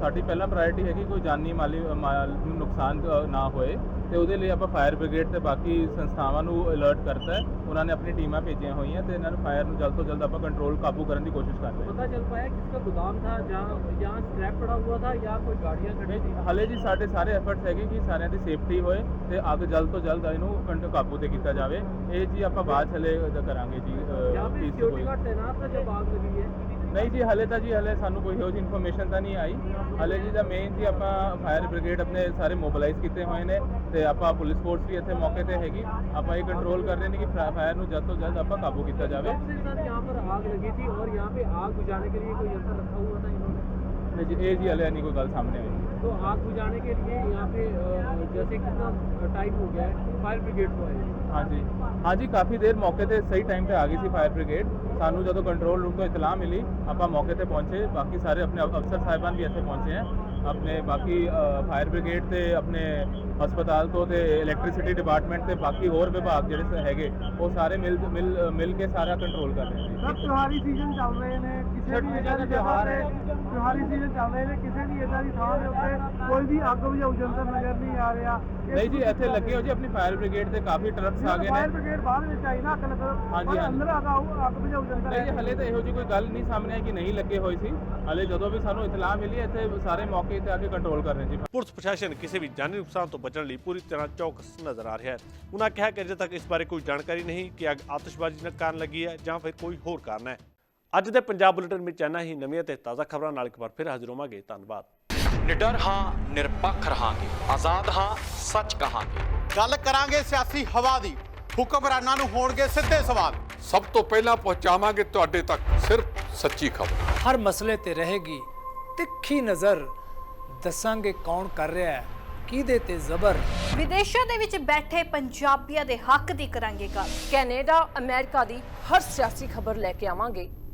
ਸਾਡੀ ਪਹਿਲਾਂ ਪ੍ਰਾਇੋਰਟੀ ਹੈਗੀ ਕੋਈ ਜਾਨੀ ਮਾਲੀ ਨੂੰ ਨੁਕਸਾਨ ਨਾ ਹੋਏ ਤੇ ਉਹਦੇ ਲਈ ਆਪਾਂ ਫਾਇਰ ਬ੍ਰਿਗੇਡ ਤੇ ਬਾਕੀ ਸੰਸਥਾਵਾਂ ਨੂੰ ਅਲਰਟ ਕਰਤਾ ਹੈ। ਉਹਨਾਂ ਨੇ ਆਪਣੀ ਟੀਮਾਂ ਭੇਜੀਆਂ ਹੋਈਆਂ ਤੇ ਇਹਨਾਂ ਨੂੰ ਫਾਇਰ ਨੂੰ ਜਲਦ ਤੋਂ ਜਲਦ ਆਪਾਂ ਕੰਟਰੋਲ ਕਾਬੂ ਕਰਨ ਦੀ ਕੋਸ਼ਿਸ਼ ਕਰਦੇ ਹਾਂ। ਪਤਾ ਚੱਲ ਪਾਇਆ ਕਿਸ ਦਾ ਗੁਦਾਮ ਥਾ ਜਾਂ ਜਾਂ ਸਟ੍ਰੈਪ ਪੜਾ ਹੁਆ ਥਾ ਜਾਂ ਕੋਈ ਗਾੜੀਆਂ ਖੜੀ ਸੀ? ਹਲੇ ਜੀ ਸਾਡੇ ਸਾਰੇ ਐਫਰਟਸ ਹੈਗੇ ਕਿ ਸਾਰਿਆਂ ਦੀ ਸੇਫਟੀ ਹੋਏ ਤੇ ਅੱਗ ਜਲਦ ਤੋਂ ਜਲਦ ਇਹਨੂੰ ਕੰਟ ਕਾਬੂ ਤੇ ਕੀਤਾ ਜਾਵੇ। ਇਹ ਜੀ ਆਪਾਂ ਬਾਅਦ ਹਲੇ ਕਰਾਂਗੇ ਜੀ ਜਾਂ ਫਿਰ ਸਿਕਿਉਰਿਟੀ ਗਾਰਡ ਤੈਨਾਤ ਲੱਗੀ ਹੈ? ਨਹੀਂ ਜੀ, ਹਲੇ ਤਾਂ ਜੀ, ਹਲੇ ਸਾਨੂੰ ਕੋਈ ਇਹੋ ਜਿਹੀ ਇਨਫੋਰਮੇਸ਼ਨ ਤਾਂ ਨਹੀਂ ਆਈ। ਹਲੇ ਜੀ ਦਾ ਮੇਨ ਜੀ ਆਪਾਂ ਫਾਇਰ ਬ੍ਰਿਗੇਡ ਆਪਣੇ ਸਾਰੇ ਮੋਬਿਲਾਈਜ਼ ਕੀਤੇ ਹੋਏ ਨੇ ਤੇ ਆਪਾਂ ਪੁਲਿਸ ਫੋਰਸ ਵੀ ਇੱਥੇ ਮੌਕੇ ਤੇ ਹੈਗੀ। ਆਪਾਂ ਇਹ ਕੰਟਰੋਲ ਕਰ ਰਹੇ ਨੇ ਕਿ ਫਾਇਰ ਨੂੰ ਜਲਦ ਤੋਂ ਜਲਦ ਆਪਾਂ ਕਾਬੂ ਕੀਤਾ ਜਾਵੇ। ਸਰ ਯਹਾਂ ਪਰ ਆਗ ਲੱਗੀ ਸੀ ਔਰ ਯਹਾਂ ਪੇ ਆਗ ਬੁਝਾਣੇ ਕੇ ਲਈ ਕੋਈ ਯੰਤਰ ਰੱਖਾ ਹੁਆ ਥਾ ਇਨਹੋਂਨੇ ਤੇ ਜੀ ਇਹ ਜੀ ਹਲੇ ਨਹੀਂ ਕੋਈ ਗੱਲ ਸਾਹਮਣੇ ਆਈ तो आग बुझाने के लिए यहाँ पे अ, जैसे कितना टाइम हो गया है फायर ब्रिगेड को आए ਹਾਂਜੀ ਹਾਂਜੀ ਕਾਫੀ ਦੇਰ ਮੌਕੇ ਤੇ ਸਹੀ ਟਾਈਮ ਤੇ ਆ ਗਈ ਸੀ ਫਾਇਰ ਬ੍ਰਿਗੇਡ ਸਾਨੂੰ ਜਦੋਂ ਕੰਟਰੋਲ ਰੂਮ ਤੋਂ ਇਤਲਾਹ ਮਿਲੀ ਆਪਾਂ ਮੌਕੇ ਤੇ ਪਹੁੰਚੇ ਬਾਕੀ ਸਾਰੇ ਆਪਣੇ ਅਫਸਰ ਸਾਹਿਬਾਨ ਵੀ ਇੱਥੇ ਪਹੁੰਚੇ ਹੈ ਆਪਣੇ ਬਾਕੀ ਫਾਇਰ ਬ੍ਰਿਗੇਡ ਤੇ ਆਪਣੇ ਹਸਪਤਾਲ ਤੋਂ ਤੇ ਇਲੈਕਟ੍ਰਿਸਿਟੀ ਡਿਪਾਰਟਮੈਂਟ ਤੇ ਬਾਕੀ ਹੋਰ ਵਿਭਾਗ ਜਿਹੜੇ ਸ- ਹੈਗੇ ਉਹ ਸਾਰੇ ਮਿਲ ਮਿਲ ਮਿਲ ਕੇ ਸਾਰਾ ਕੰਟਰੋਲ ਕਰ ਰਹੇ ਨੇ ਸਰ ਤਿਉਹਾਰੀ ਸੀਜ਼ਨ ਚੱਲ ਰਹੇ ਨੇ ਕਿਸੇ ਵੀ ਇਹਦਾ ਤਿਉਹਾਰ ਹੈ ਤਿਉਹਾਰੀ ਸੀਜ਼ਨ ਚੱਲ ਰਹੇ ਨੇ ਕਿਸੇ ਵੀ ਇਹਦਾ ਦੀ ਥਾਂ ਦੇ ਉੱਤੇ ਕੋਈ ਵੀ ਅੱਗ ਬੁਝਾਊ ਯੰਤਰ ਨਜ਼ਰ ਨਹੀਂ ਆ ਰਿਹਾ। ਨਹੀਂ ਜੀ ਇੱਥੇ ਲੱਗੇ ਹੋ ਜੀ ਆਪਣੀ ਫਾਇਰ ਬ੍ਰਿਗੇਡ ਤੇ ਕਾਫੀ ਟਰੱਕਸ ਆ ਗਏ ਫਾਇਰ ਨੇ ਬ੍ਰਿਗੇਡ ਬਾਹਰ ਵਿੱਚ ਆਈ ਨਾ ਅੱਗ ਲੱਗ ਹਾਂਜੀ। ਅੰਦਰ ਆਊ ਅੱਗ ਬੁਝਾਊ ਯੰਤਰ ਨਹੀਂ ਜੀ ਹਲੇ ਤਾਂ ਇਹੋ ਜਿਹੀ ਕੋਈ ਗੱਲ ਨਹੀਂ ਸਾਹਮਣੇ ਆਈ ਕਿ ਨਹੀਂ ਲੱਗੇ ਹੋਏ ਸੀ। ਹਲੇ ਜਦੋਂ ਵੀ ਸਾਨੂੰ ਇਤਲਾਹ ਮਿਲੀ ਇੱਥੇ ਸਾਰੇ ਮੌਕੇ ਤੇ ਆ ਕੇ ਕੰਟਰੋਲ ਕਰ ਰਹੇ ਜੀ। ਪੁਲਿਸ ਪ੍ਰਸ਼ਾਸਨ ਕਿਸੇ ਵੀ ਜਾਨੀ ਨੁਕਸਾਨ ਤੋਂ ਬਚਣ ਲਈ ਪੂਰੀ ਤਰ੍ਹਾਂ ਚੌਕਸ ਨਜ਼ਰ ਆ ਰਿਹਾ ਹੈ। ਉਹਨਾਂ ਕਿਹਾ ਕਿ ਅਜੇ ਤੱਕ ਇਸ ਬਾਰੇ ਕੋਈ ਜਾਣਕਾਰੀ ਨਹੀਂ ਕਿ ਅੱਗ ਆਤਿਸ਼ਬਾਜ਼ੀ ਨਾਲ ਕਾਰਨ ਲੱਗੀ ਹੈ ਜਾਂ ਫਿਰ ਕੋਈ ਹੋਰ ਕਾਰਨ ਹੈ। ਅੱਜ ਦੇ ਪੰਜਾਬ ਬੁਲੇਟਿਨ ਵਿੱਚ ਇੰਨਾ ਹੀ ਨਵੀਆਂ ਤੇ ਤਾਜ਼ਾ ਖਬਰਾਂ ਨਾਲ ਇੱਕ ਵਾਰ ਫਿਰ ਹਾਜ਼ਰ ਹੋਵਾਂਗੇ। ਧੰਨਵਾਦ। ਨਿਡਰ ਹਾਂ ਨਿਰਪੱਖ ਰਹਾਂਗੇ। ਆਜ਼ਾਦ ਹਾਂ ਸੱਚ ਕਹਾਂਗੇ। ਗੱਲ ਕਰਾਂਗੇ ਸਿਆਸੀ ਹਵਾ ਦੀ। ਹੁਕਮਰਾਨਾਂ ਨੂੰ ਹੋਣਗੇ ਸਿੱਧੇ ਸਵਾਲ। ਸਭ ਤੋਂ ਪਹਿਲਾਂ ਪਹੁੰਚਾਵਾਂਗੇ ਤੁਹਾਡੇ ਤੱਕ ਸਿਰਫ ਸੱਚੀ ਖਬਰ। ਹਰ ਮਸਲੇ ਤੇ ਰਹੇਗੀ ਤਿੱਖੀ ਨਜ਼ਰ। ਦੱਸਾਂਗੇ ਕੌਣ ਕਰ ਰਿਹਾ ਹੈ ਕਿਹਦੇ ਤੇ ਜ਼ਬਰ। ਵਿਦੇਸ਼ਾਂ ਦੇ ਵਿੱਚ ਬੈਠੇ ਪੰਜਾਬੀਆਂ ਦੇ ਹੱਕ ਦੀ ਕਰਾਂਗੇ ਗੱਲ। ਕੈਨੇਡਾ ਅਮਰੀਕਾ ਦੀ ਹਰ ਸਿਆਸੀ ਖਬਰ ਲੈ ਕੇ ਆਵਾਂਗੇ।